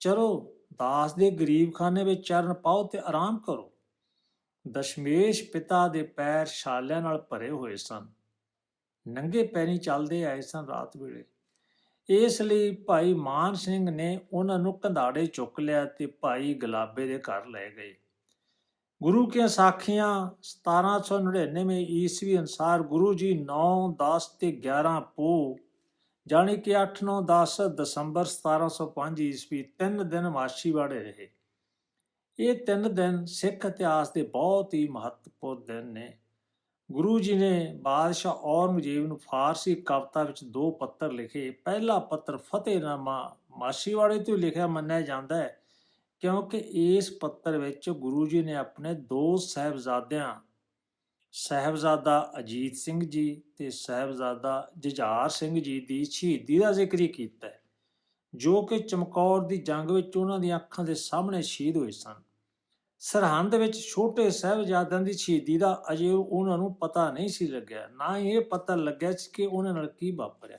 ਚਲੋ, ਦਾਸ ਦੇ ਗਰੀਬ ਖਾਨੇ ਵਿੱਚ ਚਰਨ ਪਾਓ ਤੇ ਆਰਾਮ ਕਰੋ। ਦਸ਼ਮੇਸ਼ ਪਿਤਾ ਦੇ ਪੈਰ ਛਾਲਿਆਂ ਨਾਲ ਭਰੇ ਹੋਏ ਸਨ। ਨੰਗੇ ਪੈਰੀ ਚੱਲਦੇ ਆਏ ਸਨ ਰਾਤ ਵੇਲੇ। ਇਸ ਲਈ ਭਾਈ ਮਾਨ ਸਿੰਘ ਨੇ ਉਹਨਾਂ ਨੂੰ ਕੰਧਾੜੇ ਚੁੱਕ ਲਿਆ ਤੇ ਭਾਈ ਗੁਲਾਬੇ ਦੇ ਘਰ ਲੈ ਗਏ। ਗੁਰੂ ਕੇ ਸਾਖੀਆਂ 1799 ਈਸਵੀ ਅਨਸਾਰ ਗੁਰੂ ਜੀ 9 10 ਤੇ 11 ਪੋ, ਜਾਣੀ ਕਿ 8 9 10 ਦਸੰਬਰ 1705 ਈਸਵੀ ਤਿੰਨ ਦਿਨ ਮਾਛੀਵਾੜੇ ਰਹੇ। ਇਹ ਤਿੰਨ ਦਿਨ ਸਿੱਖ ਇਤਿਹਾਸ ਦੇ ਬਹੁਤ ਹੀ ਮਹੱਤਵਪੂਰਨ ਦਿਨ ਨੇ। ਗੁਰੂ ਜੀ ਨੇ ਬਾਦਸ਼ਾਹ ਔਰੰਗਜ਼ੇਬ ਨੂੰ ਫਾਰਸੀ ਕਵਿਤਾ ਵਿੱਚ ਦੋ ਪੱਤਰ ਲਿਖੇ। ਪਹਿਲਾ ਪੱਤਰ ਫਤਿਹਨਾਮਾ ਮਾਸੀਵਾੜੇ ਤੋਂ ਲਿਖਿਆ, ਮੰਨਿਆ ਜਾਂਦਾ ਹੈ, ਕਿਉਂਕਿ ਇਸ ਪੱਤਰ ਵਿੱਚ ਗੁਰੂ ਜੀ ਨੇ ਆਪਣੇ ਦੋ ਸਹਿਬਜ਼ਾਦਿਆਂ, ਸਹਿਬਜ਼ਾਦਾ ਅਜੀਤ ਸਿੰਘ ਜੀ ਤੇ ਸਹਿਬਜ਼ਾਦਾ ਜੁਝਾਰ ਸਿੰਘ ਜੀ ਦੀ ਸ਼ਹੀਦੀ ਦਾ ਜ਼ਿਕਰ ਹੀ ਕੀਤਾ ਜੋ ਕਿ ਚਮਕੌਰ ਦੀ ਜੰਗ ਵਿੱਚ ਉਹਨਾਂ ਦੀਆਂ ਅੱਖਾਂ ਦੇ ਸਾਹਮਣੇ ਸ਼ਹੀਦ ਹੋਏ ਸਨ। ਸਰਹੰਦ ਵਿੱਚ ਛੋਟੇ ਸਹਿਬਜ਼ਾਦਿਆਂ ਦੀ ਸ਼ਹੀਦੀ ਦਾ ਅਜੇ ਉਹਨਾਂ ਨੂੰ ਪਤਾ ਨਹੀਂ ਸੀ ਲੱਗਿਆ, ਨਾ ਇਹ ਪਤਾ ਲੱਗਿਆ ਸੀ ਕਿ ਉਹਨਾਂ ਨਾਲ ਕੀ ਵਾਪਰਿਆ।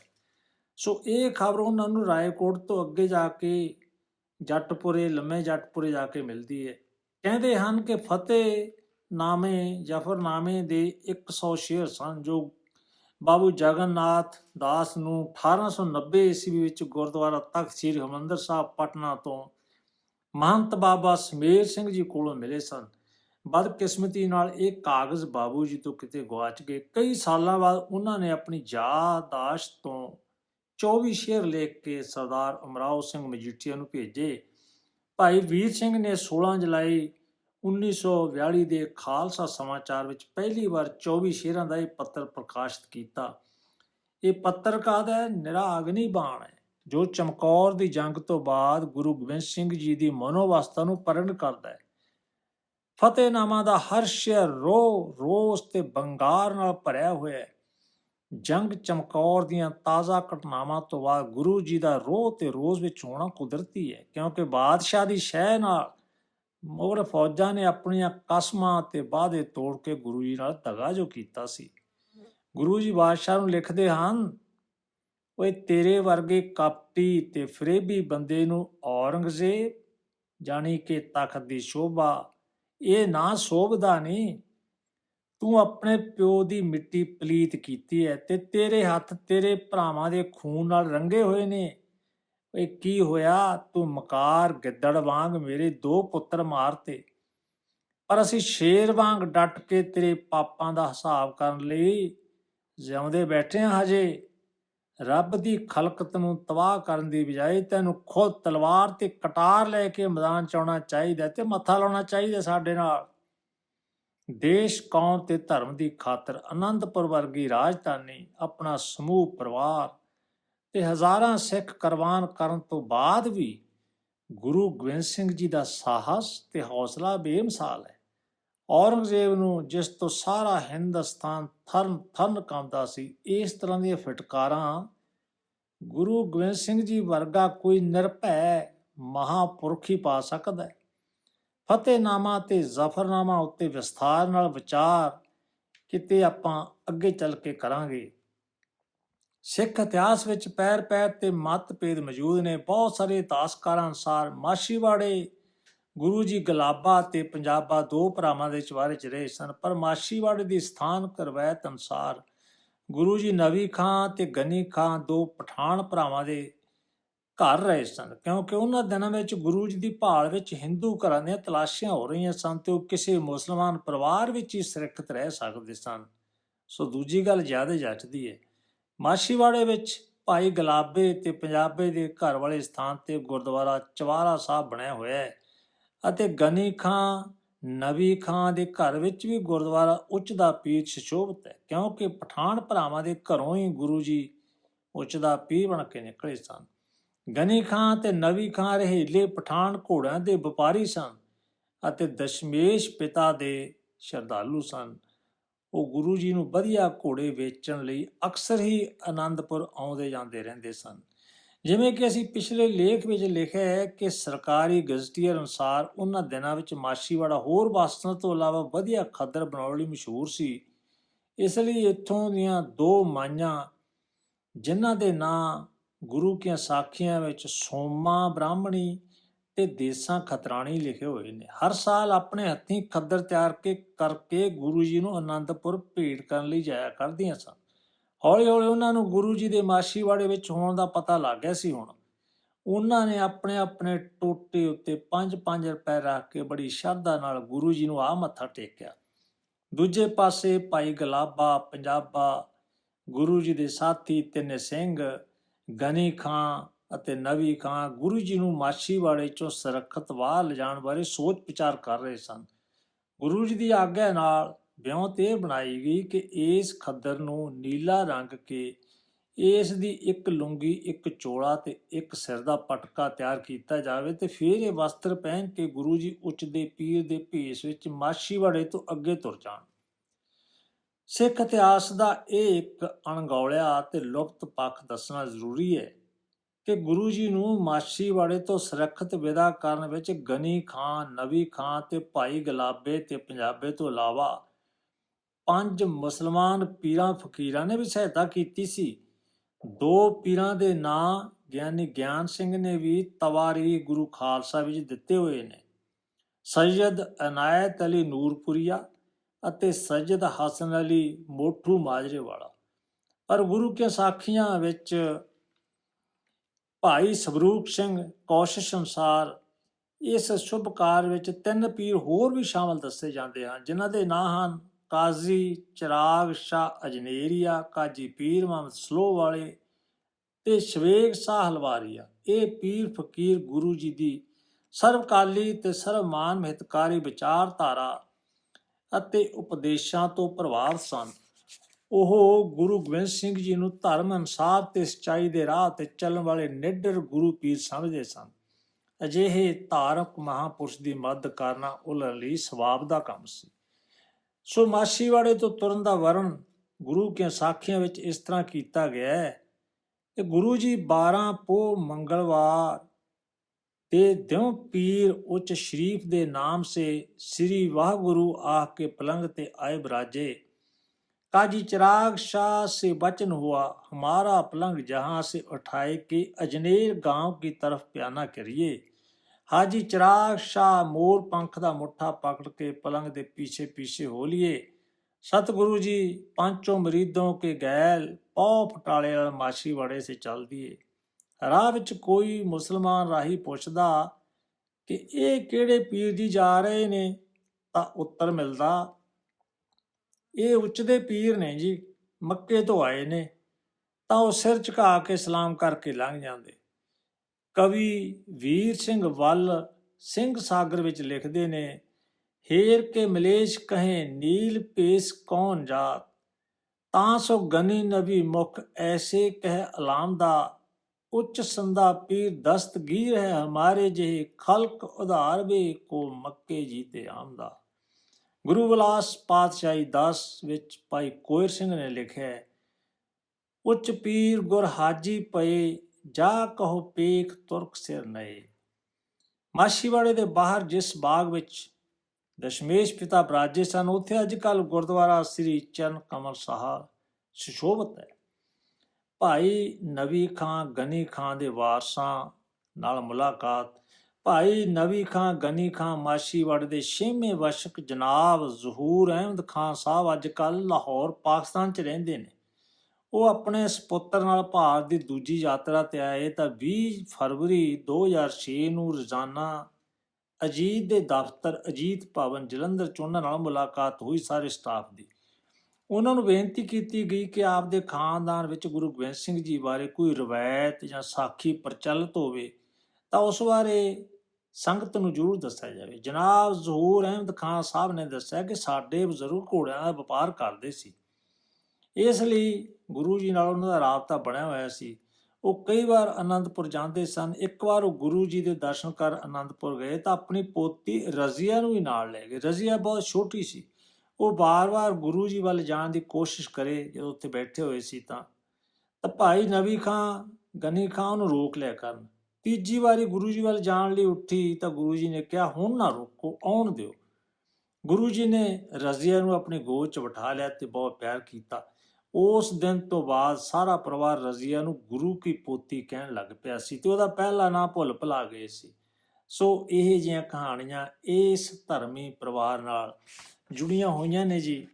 ਸੋ ਇਹ ਖਬਰ ਉਹਨਾਂ ਨੂੰ ਰਾਏਕੋਟ ਤੋਂ ਅੱਗੇ ਜਾ ਕੇ ਜੱਟਪੁਰੇ, ਲੰਮੇ ਜੱਟਪੁਰੇ ਜਾ ਕੇ ਮਿਲਦੀ ਹੈ। ਕਹਿੰਦੇ ਹਨ ਕਿ ਫਤਿਹ ਨਾਮੇ ਜਫਰਨਾਮੇ ਦੇ 100 ਸ਼ੇਰ ਸਨ, ਜੋ ਬਾਬੂ ਜਗਨਨਾਥ ਦਾਸ ਨੂੰ 1890 ਈਸਵੀ ਵਿੱਚ ਗੁਰਦੁਆਰਾ ਤਖਤ ਸ੍ਰੀ ਹਰਿਮੰਦਰ ਸਾਹਿਬ, ਪਟਨਾ ਤੋਂ ਮਹੰਤ ਬਾਬਾ ਸਮੇਰ ਸਿੰਘ ਜੀ ਕੋਲੋਂ ਮਿਲੇ ਸਨ। ਬਦਕਿਸਮਤੀ ਨਾਲ ਇਹ ਕਾਗਜ਼ ਬਾਬੂ ਜੀ ਤੋਂ ਕਿਤੇ ਗਵਾਚ ਗਏ। ਕਈ ਸਾਲਾਂ ਬਾਅਦ ਉਹਨਾਂ ਨੇ ਆਪਣੀ ਯਾਦਾਸ਼ਤ ਤੋਂ 24 ਸ਼ੇਰ ਲਿਖ ਕੇ ਸਰਦਾਰ ਅਮਰਾਓ ਸਿੰਘ ਮਜੀਠੀਆ ਨੂੰ ਭੇਜੇ। ਭਾਈ ਵੀਰ ਸਿੰਘ ਨੇ 16 ਜੁਲਾਈ 1942 ਦੇ ਖਾਲਸਾ ਸਮਾਚਾਰ ਵਿੱਚ ਪਹਿਲੀ ਵਾਰ 24 ਸ਼ੇਰਾਂ ਦਾ ਇਹ ਪੱਤਰ ਪ੍ਰਕਾਸ਼ਿਤ ਕੀਤਾ। ਇਹ ਪੱਤਰ ਕਾਹਦਾ ਹੈ? ਨਿਰਾਗਨੀ ਬਾਣ ਹੈ। ਜੋ ਚਮਕੌਰ ਦੀ ਜੰਗ ਤੋਂ ਬਾਅਦ ਗੁਰੂ ਗੋਬਿੰਦ ਸਿੰਘ ਜੀ ਦੀ ਮਨੋਵਸਥਾ ਨੂੰ ਪ੍ਰਗਟ ਕਰਦਾ ਹੈ। ਫਤਿਹਨਾਮਾ ਦਾ ਹਰ ਸ਼ੇਰ ਰੋ ਰੋਸ ਤੇ ਬੰਗਾਰ ਨਾਲ ਭਰਿਆ ਹੋਇਆ ਹੈ। ਜੰਗ ਚਮਕੌਰ ਦੀਆਂ ਤਾਜ਼ਾ ਘਟਨਾਵਾਂ ਤੋਂ ਬਾਅਦ ਗੁਰੂ ਜੀ ਦਾ ਰੋਹ ਤੇ ਰੋਜ਼ ਵਿੱਚ ਹੋਣਾ ਕੁਦਰਤੀ ਹੈ, ਕਿਉਂਕਿ ਬਾਦਸ਼ਾਹ ਦੀ ਸ਼ਹਿ ਨਾਲ ਮੋਰ ਫੌਜਾਂ ਨੇ ਆਪਣੀਆਂ ਕਸਮਾਂ ਤੇ ਵਾਅਦੇ ਤੋੜ ਕੇ ਗੁਰੂ ਜੀ ਨਾਲ ਦਗਾ ਜੋ ਕੀਤਾ ਸੀ। ਗੁਰੂ ਜੀ ਬਾਦਸ਼ਾਹ ਨੂੰ ਲਿਖਦੇ ਹਨ ਓਏ ਤੇਰੇ ਵਰਗੇ ਕਪਟੀ ਤੇ ਫਰੇਬੀ ਬੰਦੇ ਨੂੰ ਔਰੰਗਜ਼ੇਬ ਜਾਣੀ ਕਿ ਤਖਤ ਦੀ ਸ਼ੋਭਾ, ਇਹ ਨਾ ਸੋਭਦਾ ਨਹੀਂ। ਤੂੰ ਆਪਣੇ ਪਿਓ ਦੀ ਮਿੱਟੀ ਪਲੀਤ ਕੀਤੀ ਹੈ ਤੇ ਤੇਰੇ ਹੱਥ ਤੇਰੇ ਭਰਾਵਾਂ ਦੇ ਖੂਨ ਨਾਲ ਰੰਗੇ ਹੋਏ ਨੇ। ਏ ਕੀ ਹੋਇਆ? ਤੂੰ ਮਕਾਰ ਗਿੱਦੜ ਵਾਂਗ ਮੇਰੇ ਦੋ ਪੁੱਤਰ ਮਾਰਤੇ। ਪਰ ਅਸੀਂ ਸ਼ੇਰ ਵਾਂਗ ਡਟ ਕੇ ਤੇਰੇ ਪਾਪਾਂ ਦਾ ਹਿਸਾਬ ਕਰਨ ਲਈ ਜਿਉਂਦੇ ਬੈਠੇ ਹਾਂ ਹਜੇ। ਰੱਬ ਦੀ ਖਲਕਤ ਨੂੰ ਤਬਾਹ ਕਰਨ ਦੀ ਬਜਾਏ ਤੈਨੂੰ ਖੁਦ ਤਲਵਾਰ ਤੇ ਕਟਾਰ ਲੈ ਕੇ ਮੈਦਾਨ ਚ ਆਉਣਾ ਚਾਹੀਦਾ ਤੇ ਮੱਥਾ ਲਾਉਣਾ ਚਾਹੀਦਾ ਸਾਡੇ ਨਾਲ। ਦੇਸ਼, ਕੌਮ ਤੇ ਧਰਮ ਦੀ ਖਾਤਰ ਆਨੰਦਪੁਰ ਵਰਗੀ ਰਾਜਧਾਨੀ, ਆਪਣਾ ਸਮੂਹ, ਪਰਿਵਾਰ ਤੇ ਹਜ਼ਾਰਾਂ ਸਿੱਖ ਕੁਰਬਾਨ ਕਰਨ ਤੋਂ ਬਾਅਦ ਵੀ ਗੁਰੂ ਗੋਬਿੰਦ ਸਿੰਘ ਜੀ ਦਾ ਸਾਹਸ ਤੇ ਹੌਸਲਾ ਬੇਮਿਸਾਲ ਹੈ। ਔਰੰਗਜ਼ੇਬ ਨੂੰ ਜਿਸ ਤੋਂ ਸਾਰਾ ਹਿੰਦੁਸਤਾਨ ਥਰਨ ਥਰਨ ਕੰਬਦਾ ਸੀ, ਇਸ ਤਰ੍ਹਾਂ ਦੀਆਂ ਫਟਕਾਰਾਂ ਗੁਰੂ ਗੋਬਿੰਦ ਸਿੰਘ ਜੀ ਵਰਗਾ ਕੋਈ ਨਿਰਭੈ ਮਹਾਪੁਰਖ ਹੀ ਪਾ ਸਕਦਾ ਹੈ। ਫਤਿਹਨਾਮਾ ਤੇ ਜ਼ਫਰਨਾਮਾ ਉੱਤੇ ਵਿਸਥਾਰ ਨਾਲ ਵਿਚਾਰ ਕਿਤੇ ਆਪਾਂ ਅੱਗੇ ਚੱਲ ਕੇ ਕਰਾਂਗੇ। ਸਿੱਖ ਇਤਿਹਾਸ ਵਿੱਚ ਪੈਰ ਪੈਰ ਤੇ ਮਤਭੇਦ ਮੌਜੂਦ ਨੇ। ਬਹੁਤ ਸਾਰੇ ਇਤਿਹਾਸਕਾਰਾਂ ਅਨੁਸਾਰ ਮਾਸ਼ੀਵਾੜੇ ਗੁਰੂ ਜੀ ਗਲਾਬਾ ਤੇ ਪੰਜਾਬਾ ਦੋ ਭਰਾਵਾਂ ਦੇ ਚਵਾਰੇ ਚ ਰਹੇ ਸਨ, ਪਰ ਮਾਸ਼ੀਵਾੜੇ ਦੀ ਸਥਾਨਕ ਰਵਾਇਤ ਅਨੁਸਾਰ ਗੁਰੂ ਜੀ ਨਵੀ ਖਾਂ ਤੇ ਗਨੀ ਖਾਂ ਦੋ ਪਠਾਨ ਭਰਾਵਾਂ ਦੇ ਘਰ ਰਹੇ ਸਨ, ਕਿਉਂਕਿ ਉਹਨਾਂ ਦਿਨਾਂ ਵਿੱਚ ਗੁਰੂ ਜੀ ਦੀ ਭਾਲ ਵਿੱਚ ਹਿੰਦੂ ਘਰਾਂ ਦੀਆਂ ਤਲਾਸ਼ੀਆਂ ਹੋ ਰਹੀਆਂ ਸਨ ਤੇ ਉਹ ਕਿਸੇ ਮੁਸਲਮਾਨ ਪਰਿਵਾਰ ਵਿੱਚ ਹੀ ਸੁਰੱਖਿਅਤ ਰਹਿ ਸਕਦੇ ਸਨ। ਸੋ ਦੂਜੀ ਗੱਲ ਜ਼ਿਆਦਾ ਜੱਟਦੀ ਹੈ ਮਾਸ਼ੀਵਾੜੇ ਵਿੱਚ ਭਾਈ ਗੁਲਾਬੇ ਤੇ ਪੰਜਾਬੇ ਦੇ ਘਰ ਵਾਲੇ ਸਥਾਨ ਤੇ ਗੁਰਦੁਆਰਾ ਚਵਾਰਾ ਸਾਹਿਬ ਬਣਿਆ ਹੋਇਆ ਹੈ ਅਤੇ ਗਨੀ ਖਾਂ, ਨਵੀ ਖਾਂ ਦੇ ਘਰ ਵਿੱਚ ਵੀ ਗੁਰਦੁਆਰਾ ਉੱਚ ਦਾ ਪੀਰ ਸ਼ੋਭਤ ਹੈ, ਕਿਉਂਕਿ ਪਠਾਨ ਭਰਾਵਾਂ ਦੇ ਘਰੋਂ ਹੀ ਗੁਰੂ ਜੀ ਉੱਚ ਦਾ ਪੀਰ ਬਣ ਕੇ ਨਿਕਲੇ ਸਨ। ਗਨੀ ਖਾਂ ਤੇ ਨਵੀ ਖਾਂ ਰਹੇਲੇ ਪਠਾਨ ਘੋੜਿਆਂ ਦੇ ਵਪਾਰੀ ਸਨ ਅਤੇ ਦਸ਼ਮੇਸ਼ ਪਿਤਾ ਦੇ ਸ਼ਰਧਾਲੂ ਸਨ। ਉਹ ਗੁਰੂ ਜੀ ਨੂੰ ਵਧੀਆ ਘੋੜੇ ਵੇਚਣ ਲਈ ਅਕਸਰ ਹੀ ਆਨੰਦਪੁਰ ਆਉਂਦੇ ਜਾਂਦੇ ਰਹਿੰਦੇ ਸਨ। ਜਿਵੇਂ ਕਿ ਅਸੀਂ ਪਿਛਲੇ ਲੇਖ ਵਿੱਚ ਲਿਖਿਆ ਹੈ ਕਿ ਸਰਕਾਰੀ ਗਜ਼ਟੀਅਰ ਅਨੁਸਾਰ ਉਹਨਾਂ ਦਿਨਾਂ ਵਿੱਚ ਮਾਸ਼ੀਵਾੜਾ ਹੋਰ ਵਾਸਤਾਂ ਤੋਂ ਇਲਾਵਾ ਵਧੀਆ ਖੱਦਰ ਬਣਾਉਣ ਲਈ ਮਸ਼ਹੂਰ ਸੀ। ਇਸ ਲਈ ਇੱਥੋਂ ਦੀਆਂ ਦੋ ਮਾਈਆਂ, ਜਿਨ੍ਹਾਂ ਦੇ ਨਾਂ ਗੁਰੂ ਕੀਆਂ ਸਾਖੀਆਂ ਵਿੱਚ ਸੋਮਾ ਬ੍ਰਾਹਮਣੀ ਤੇ ਦੇਸਾਂ ਖਤਰਾਣੀ ਲਿਖੇ ਹੋਏ ਨੇ। ਹਰ ਸਾਲ ਆਪਣੇ ਹੱਥੀਂ ਖੱਦਰ ਤਿਆਰ ਕੇ ਕਰਕੇ ਗੁਰੂ ਜੀ ਨੂੰ ਆਨੰਦਪੁਰ ਭੇਟ ਕਰਨ ਲਈ ਜਾਇਆ ਕਰਦੀਆਂ ਸਨ। ਹੌਲੀ ਹੌਲੀ ਉਹਨਾਂ ਨੂੰ ਗੁਰੂ ਜੀ ਦੇ ਮਾਸ਼ੀਵਾੜੇ ਵਿੱਚ ਹੋਣ ਦਾ ਪਤਾ ਲੱਗ ਗਿਆ ਸੀ ਹੁਣ। ਉਹਨਾਂ ਨੇ ਆਪਣੇ ਆਪਣੇ ਟੋਟੇ ਉੱਤੇ 5-5 ਰੁਪਏ ਰੱਖ ਕੇ ਬੜੀ ਸ਼ਰਧਾ ਨਾਲ ਗੁਰੂ ਜੀ ਨੂੰ ਆ ਮੱਥਾ ਟੇਕਿਆ। ਦੂਜੇ ਪਾਸੇ ਭਾਈ ਗਲਾਬਾ, ਪੰਜਾਬਾ, ਗੁਰੂ ਜੀ ਦੇ ਸਾਥੀ ਤਿੰਨ ਸਿੰਘ, ਗਨੀ ਖਾਂ ਅਤੇ ਨਵੀ ਖਾਂ ਗੁਰੂ ਜੀ ਨੂੰ ਮਾਛੀਵਾੜੇ ਚੋਂ ਸੁਰੱਖਿਅਤ ਵਾਹ ਲਿਜਾਣ ਬਾਰੇ ਸੋਚ ਵਿਚਾਰ ਕਰ ਰਹੇ ਸਨ। ਗੁਰੂ ਜੀ ਦੀ ਆਗਿਆ ਨਾਲ ਵਿਉਂਤ ਇਹ ਬਣਾਈ ਗਈ ਕਿ ਇਸ ਖੱਦਰ ਨੂੰ ਨੀਲਾ ਰੰਗ ਕੇ ਇਸ ਦੀ ਇੱਕ ਲੁੰਗੀ, ਇੱਕ ਚੋਲਾ ਤੇ ਇੱਕ ਸਿਰ ਦਾ ਪਟਕਾ ਤਿਆਰ ਕੀਤਾ ਜਾਵੇ ਤੇ ਫਿਰ ਇਹ ਵਸਤਰ ਪਹਿਨ ਕੇ ਗੁਰੂ ਜੀ ਉੱਚ ਦੇ ਪੀਰ ਦੇ ਭੇਸ ਵਿੱਚ ਮਾਛੀਵਾੜੇ ਤੋਂ ਅੱਗੇ ਤੁਰ ਜਾਣ। ਸਿੱਖ ਇਤਿਹਾਸ ਦਾ ਇਹ ਇੱਕ ਅਣਗੌਲਿਆ ਤੇ ਲੁਪਤ ਪੱਖ ਦੱਸਣਾ ਜ਼ਰੂਰੀ ਹੈ ਕਿ ਗੁਰੂ ਜੀ ਨੂੰ ਮਾਛੀਵਾੜੇ ਤੋਂ ਸੁਰੱਖਿਅਤ ਵਿਦਾ ਕਰਨ ਵਿੱਚ ਗਨੀ ਖਾਂ, ਨਵੀ ਖਾਂ ਤੇ ਭਾਈ ਗੁਲਾਬੇ ਤੇ ਪੰਜਾਬੇ ਤੋਂ ਇਲਾਵਾ ਪੰਜ ਮੁਸਲਮਾਨ ਪੀਰਾਂ ਫਕੀਰਾਂ ਨੇ ਵੀ ਸਹਾਇਤਾ ਕੀਤੀ ਸੀ। ਦੋ ਪੀਰਾਂ ਦੇ ਨਾਂ ਗਿਆਨੀ ਗਿਆਨ ਸਿੰਘ ਨੇ ਵੀ ਤਵਾਰੀ ਗੁਰੂ ਖਾਲਸਾ ਵਿੱਚ ਦਿੱਤੇ ਹੋਏ ਨੇ। ਸੈਯਦ ਅਨਾਇਤ ਅਲੀ ਨੂਰਪੁਰੀਆ ਅਤੇ ਸੈਯਦ ਹਸਨ ਅਲੀ ਮੋਠੂ ਮਾਜਰੇ ਵਾਲਾ ਪਰ ਗੁਰੂ ਕੇ ਸਾਖੀਆਂ ਵਿੱਚ ਭਾਈ ਸਬਰੂਪ ਸਿੰਘ ਕੋਸ਼ਿਸ਼ ਅਨੁਸਾਰ ਇਸ ਸ਼ੁਭ ਕਾਰ ਵਿੱਚ ਤਿੰਨ ਪੀਰ ਹੋਰ ਵੀ ਸ਼ਾਮਲ ਦੱਸੇ ਜਾਂਦੇ ਹਨ, ਜਿਨ੍ਹਾਂ ਦੇ ਨਾਂ ਹਨ ਕਾਜ਼ੀ ਚਿਰਾਗ ਸ਼ਾਹ ਅਜਨੇਰੀਆ, ਕਾਜੀ ਪੀਰ ਮੁਹੰਮਦ ਸਲੋ ਵਾਲੇ ਤੇ ਸ਼ਵੇਗ ਸ਼ਾਹ ਹਲਵਾਰੀਆ। ਇਹ ਪੀਰ ਫਕੀਰ ਗੁਰੂ ਜੀ ਦੀ ਸਰਵਕਾਲੀ ਤੇ ਸਰਵਮਾਨ ਮਹਿਤਕਾਰੀ ਵਿਚਾਰਧਾਰਾ ਅਤੇ ਉਪਦੇਸ਼ਾਂ ਤੋਂ ਪ੍ਰਭਾਵਿਤ ਸਨ। ਉਹ ਗੁਰੂ ਗੋਬਿੰਦ ਸਿੰਘ ਜੀ ਨੂੰ ਧਰਮ ਇਨਸਾਫ ਤੇ ਸਚਾਈ ਦੇ ਰਾਹ ਤੇ ਚੱਲਣ ਵਾਲੇ ਨਿਡਰ ਗੁਰੂ ਪੀਰ ਸਮਝਦੇ ਸਨ। ਅਜਿਹੇ ਧਾਰਮਿਕ ਮਹਾਪੁਰਸ਼ ਦੀ ਮਦਦ ਕਰਨਾ ਉਹਨਾਂ ਲਈ ਸਵਾਬ ਦਾ ਕੰਮ ਸੀ। ਸੋ ਮਾਸ਼ੀਵਾੜੇ ਤੋਂ ਤੁਰਨ ਦਾ ਵਰਣ ਗੁਰੂ ਕੇ ਸਾਖੀਆਂ ਵਿੱਚ ਇਸ ਤਰ੍ਹਾਂ ਕੀਤਾ ਗਿਆ ਹੈ ਕਿ ਗੁਰੂ ਜੀ 12 ਪੋ ਮੰਗਲਵਾਰ ਤੇ ਦਿਉ ਪੀਰ ਉੱਚ ਸ਼ਰੀਫ ਦੇ ਨਾਮ ਸੇ ਸ੍ਰੀ ਵਾਹਿਗੁਰੂ ਆਹ ਕੇ ਪਲੰਗ ਤੇ ਆਏ ਬਰਾਜੇ काजी चिराग शाह से वचन हुआ हमारा पलंग जहां से उठाए के अजनेर गांव की तरफ प्याना करिए ਹਾਜੀ ਚਰਾਗ ਸ਼ਾ ਮੋਰ ਪੰਖ ਦਾ ਮੁੱਠਾ ਪਕੜ ਕੇ ਪਲੰਗ ਦੇ ਪਿੱਛੇ ਪਿੱਛੇ ਹੋ ਲਿਏ ਸਤਿਗੁਰੂ ਜੀ ਪੰਚੋਂ ਮਰੀਦੋਂ ਕੇ ਗੈਲ ਪੌ ਫਟਾਲੇ ਨਾਲ ਮਾਛੀ ਵੜੇ ਸੇ ਚੱਲਦੀ ਏ ਰਾਹ ਵਿੱਚ ਕੋਈ ਮੁਸਲਮਾਨ ਰਾਹੀ ਪੁੱਛਦਾ ਕਿ ਇਹ ਕਿਹੜੇ ਪੀਰ ਜੀ ਜਾ ਰਹੇ ਨੇ? ਤਾਂ ਉੱਤਰ ਮਿਲਦਾ, ਇਹ ਉੱਚਦੇ ਪੀਰ ਨੇ ਜੀ, ਮੱਕੇ ਤੋਂ ਆਏ ਨੇ। ਤਾਂ ਉਹ ਸਿਰ ਝੁਕਾ ਕੇ ਸਲਾਮ ਕਰਕੇ ਲੰਘ ਜਾਂਦੇ। ਕਵੀ ਵੀਰ ਸਿੰਘ ਵੱਲ ਸਿੰਘ ਸਾਗਰ ਵਿੱਚ ਲਿਖਦੇ ਨੇ, ਹੇਰ ਕੇ ਮਲੇਸ਼ ਕਹੇ ਨੀਲ ਪੇਸ ਕੌਣ ਜਾਤ? ਤਾਂ ਸੋ ਗਨੀ ਨਬੀ ਮੁਖ ਐਸੇ ਕਹਿ ਅਲਾਮ ਦਾ ਉੱਚ ਸੰਦਾ ਪੀਰ ਦਸਤਗੀਰ ਹੈ ਹਮਾਰੇ ਜਿਹੇ ਖਲਕ ਉਧਾਰ ਵੇ ਕੋ ਮੱਕੇ ਜੀਤੇ ਆਮਦਾ। ਗੁਰੂ ਵਿਲਾਸ ਪਾਤਸ਼ਾਹੀ ਦਾਸ ਵਿੱਚ ਭਾਈ ਕੋਇਰ ਸਿੰਘ ਨੇ ਲਿਖਿਆ ਉੱਚ ਪੀਰ ਗੁਰ ਹਾਜੀ ਪਏ ਜਾ ਕਹੋ ਪੇਖ ਤੁਰਕ ਸਿਰ ਨਏ। ਮਾਸ਼ੀਵਾੜੇ ਦੇ ਬਾਹਰ ਜਿਸ ਬਾਗ ਵਿੱਚ ਦਸ਼ਮੇਸ਼ ਪਿਤਾ ਬਰਾਜੇ ਸਨ, ਉੱਥੇ ਅੱਜ ਕੱਲ ਗੁਰਦੁਆਰਾ ਸ੍ਰੀ ਚਰਨ ਕਮਲ ਸਾਹਿਬ ਸੁਸ਼ੋਭਿਤ ਹੈ। ਭਾਈ ਨਵੀ ਖਾਂ ਗਨੀ ਖਾਂ ਦੇ ਵਾਰਸਾਂ ਨਾਲ ਮੁਲਾਕਾਤ। ਭਾਈ ਨਵੀ ਖਾਂ ਗਨੀ ਖਾਂ ਮਾਸ਼ੀਵਾੜੇ ਦੇ ਛੇਵੇਂ ਵਸ਼ਕ ਜਨਾਬ ਜ਼ਹੂਰ ਅਹਿਮਦ ਖਾਨ ਸਾਹਿਬ ਅੱਜ ਕੱਲ ਲਾਹੌਰ, ਪਾਕਿਸਤਾਨ 'ਚ ਰਹਿੰਦੇ ਨੇ। ਉਹ ਆਪਣੇ ਸੁਪੁੱਤਰ ਨਾਲ ਭਾਰਤ ਦੀ ਦੂਜੀ ਯਾਤਰਾ ਤੇ ਆਏ ਤਾਂ 20 ਫਰਵਰੀ 2006 ਨੂੰ ਰੋਜ਼ਾਨਾ ਅਜੀਤ ਦੇ ਦਫ਼ਤਰ ਅਜੀਤ ਭਵਨ ਜਲੰਧਰ ਚ ਉਹਨਾਂ ਨਾਲ ਮੁਲਾਕਾਤ ਹੋਈ ਸਾਰੇ ਸਟਾਫ ਦੀ। ਉਹਨਾਂ ਨੂੰ ਬੇਨਤੀ ਕੀਤੀ ਗਈ ਕਿ ਆਪ ਦੇ ਖਾਨਦਾਨ ਵਿੱਚ ਗੁਰੂ ਗੋਬਿੰਦ ਸਿੰਘ ਜੀ ਬਾਰੇ ਕੋਈ ਰਵਾਇਤ ਜਾਂ ਸਾਖੀ ਪ੍ਰਚਲਿਤ ਹੋਵੇ ਤਾਂ ਉਸ ਬਾਰੇ ਸੰਗਤ ਨੂੰ ਜ਼ਰੂਰ ਦੱਸਿਆ ਜਾਵੇ। ਜਨਾਬ ਜ਼ਹੂਰ ਅਹਿਮਦ ਖਾਨ ਸਾਹਿਬ ਨੇ ਦੱਸਿਆ ਕਿ ਸਾਡੇ ਬਜ਼ੁਰਗ ਘੋੜਿਆਂ ਦਾ ਵਪਾਰ ਕਰਦੇ ਸੀ। ਇਸ ਲਈ ਗੁਰੂ ਜੀ ਨਾਲ ਉਹਨਾਂ ਦਾ ਰਾਬਤਾ ਬਣਿਆ ਹੋਇਆ ਸੀ। ਉਹ ਕਈ ਵਾਰ ਆਨੰਦਪੁਰ ਜਾਂਦੇ ਸਨ। ਇੱਕ ਵਾਰ ਉਹ ਗੁਰੂ ਜੀ ਦੇ ਦਰਸ਼ਨ ਕਰ ਆਨੰਦਪੁਰ ਗਏ ਤਾਂ ਆਪਣੀ ਪੋਤੀ ਰਜ਼ੀਆ ਨੂੰ ਵੀ ਨਾਲ ਲੈ ਗਏ। ਰਜ਼ੀਆ ਬਹੁਤ ਛੋਟੀ ਸੀ। ਉਹ ਬਾਰ-ਬਾਰ ਗੁਰੂ ਜੀ ਵੱਲ ਜਾਣ ਦੀ ਕੋਸ਼ਿਸ਼ ਕਰੇ, ਜਦੋਂ ਉੱਥੇ ਬੈਠੇ ਹੋਏ ਸੀ ਤਾਂ। ਤਾਂ ਭਾਈ ਨਵੀ ਖਾਂ, ਗਨੀ ਖਾਂ ਨੂੰ ਰੋਕ ਲਿਆ ਕਰਨ। ਤੀਜੀ ਵਾਰੀ ਗੁਰੂ ਜੀ ਵੱਲ ਜਾਣ ਲਈ ਉੱਠੀ ਤਾਂ ਗੁਰੂ ਜੀ ਨੇ ਕਿਹਾ, ਹੁਣ ਨਾ ਰੋਕੋ, ਆਉਣ ਦਿਓ। ਗੁਰੂ ਜੀ ਨੇ ਰਜ਼ੀਆ ਨੂੰ ਆਪਣੀ ਗੋਦ 'ਚ ਬਿਠਾ ਲਿਆ ਤੇ ਬਹੁਤ ਪਿਆਰ ਕੀਤਾ। ਉਸ ਦਿਨ ਤੋਂ ਬਾਅਦ ਸਾਰਾ ਪਰਿਵਾਰ ਰਜ਼ੀਆ ਨੂੰ ਗੁਰੂ ਕੀ ਪੋਤੀ ਕਹਿਣ ਲੱਗ ਪਿਆ ਸੀ ਤੇ ਉਹਦਾ ਪਹਿਲਾ ਨਾਂ ਭੁੱਲ ਭੁਲਾ ਗਏ ਸੀ। ਸੋ ਇਹ ਜਿਹੀਆਂ ਕਹਾਣੀਆਂ ਇਸ ਧਰਮੀ ਪਰਿਵਾਰ ਨਾਲ ਜੁੜੀਆਂ ਹੋਈਆਂ ਨੇ ਜੀ।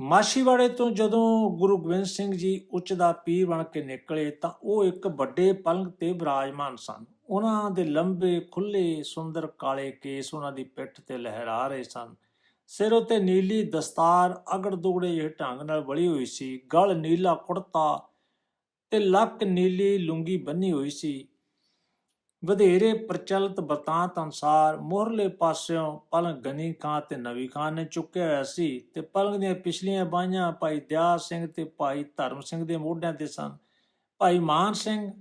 ਮਾਸ਼ੀਵਾੜੇ ਤੋਂ ਜਦੋਂ ਗੁਰੂ ਗੋਬਿੰਦ ਸਿੰਘ ਜੀ ਉੱਚ ਦਾ ਪੀਰ ਬਣ ਕੇ ਨਿਕਲੇ ਤਾਂ ਉਹ ਇੱਕ ਵੱਡੇ ਪਲੰਗ ਤੇ ਬਿਰਾਜਮਾਨ ਸਨ। ਉਹਨਾਂ ਦੇ ਲੰਬੇ ਖੁੱਲੇ ਸੁੰਦਰ ਕਾਲੇ ਕੇਸ ਉਹਨਾਂ ਦੀ ਪਿੱਠ ਤੇ ਲਹਿਰਾ ਰਹੇ ਸਨ। ਸਿਰ ਉਤੇ ਨੀਲੀ ਦਸਤਾਰ ਅਗੜ ਦੁਗੜੇ ਜਿਹੇ ਢੰਗ ਨਾਲ ਵਲੀ ਹੋਈ ਸੀ। ਗਲ ਨੀਲਾ ਕੁੜਤਾ ਤੇ ਲੱਕ ਨੀਲੀ ਲੁੰਗੀ ਬੰਨੀ ਹੋਈ ਸੀ। ਵਧੇਰੇ ਪ੍ਰਚਲਿਤ ਬਤਾਂਤ ਅਨਸਾਰ ਮੋਹਰਲੇ ਪਾਸਿਓਂ ਪਲੰਗ ਗਨੀ ਖਾਂ ਤੇ ਨਵੀ ਖਾਂ ਨੇ ਚੁੱਕਿਆ ਹੋਇਆ ਸੀ ਤੇ ਪਲੰਗ ਦੀਆਂ ਪਿਛਲੀਆਂ ਬਾਹਾਂ ਭਾਈ ਦਿਆ ਸਿੰਘ ਤੇ ਭਾਈ ਧਰਮ ਸਿੰਘ ਦੇ ਮੋਢਿਆਂ ਤੇ ਸਨ। ਭਾਈ ਮਾਨ ਸਿੰਘ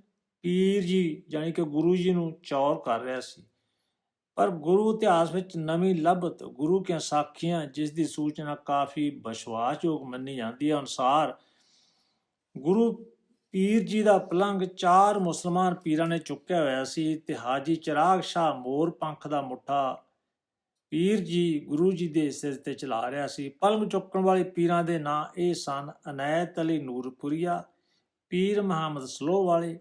ਪੀਰ ਜੀ ਜਾਨੀ ਕਿ ਗੁਰੂ ਜੀ ਨੂੰ ਚੌਰ ਕਰ ਰਿਹਾ ਸੀ। ਪਰ ਗੁਰੂ ਇਤਿਹਾਸ ਵਿੱਚ ਨਵੀਂ ਲੱਭਤ ਗੁਰੂ ਕੇ ਸਾਖੀਆਂ ਜਿਸ ਦੀ ਸੂਚਨਾ ਕਾਫੀ ਵਿਸ਼ਵਾਸਯੋਗ ਮੰਨੀ ਜਾਂਦੀ ਹੈ, ਅਨੁਸਾਰ ਗੁਰੂ ਪੀਰ ਜੀ ਦਾ ਪਲੰਗ ਚਾਰ ਮੁਸਲਮਾਨ ਪੀਰਾਂ ਨੇ ਚੁੱਕਿਆ ਹੋਇਆ ਸੀ ਤੇ ਹਾਜੀ ਚਿਰਾਗ ਸ਼ਾਹ ਮੋਰ ਪੰਖ ਦਾ ਮੁੱਠਾ ਪੀਰ ਜੀ ਗੁਰੂ ਜੀ ਦੇ ਸਿਰ ਤੇ ਚਲਾ ਰਿਹਾ ਸੀ। ਪਲੰਗ ਚੁੱਕਣ ਵਾਲੇ ਪੀਰਾਂ ਦੇ ਨਾਂ ਇਹ ਸਨ ਅਨੈਤ ਅਲੀ ਨੂਰਪੁਰੀਆ, ਪੀਰ ਮੁਹੰਮਦ ਸਲੋਹ ਵਾਲੇ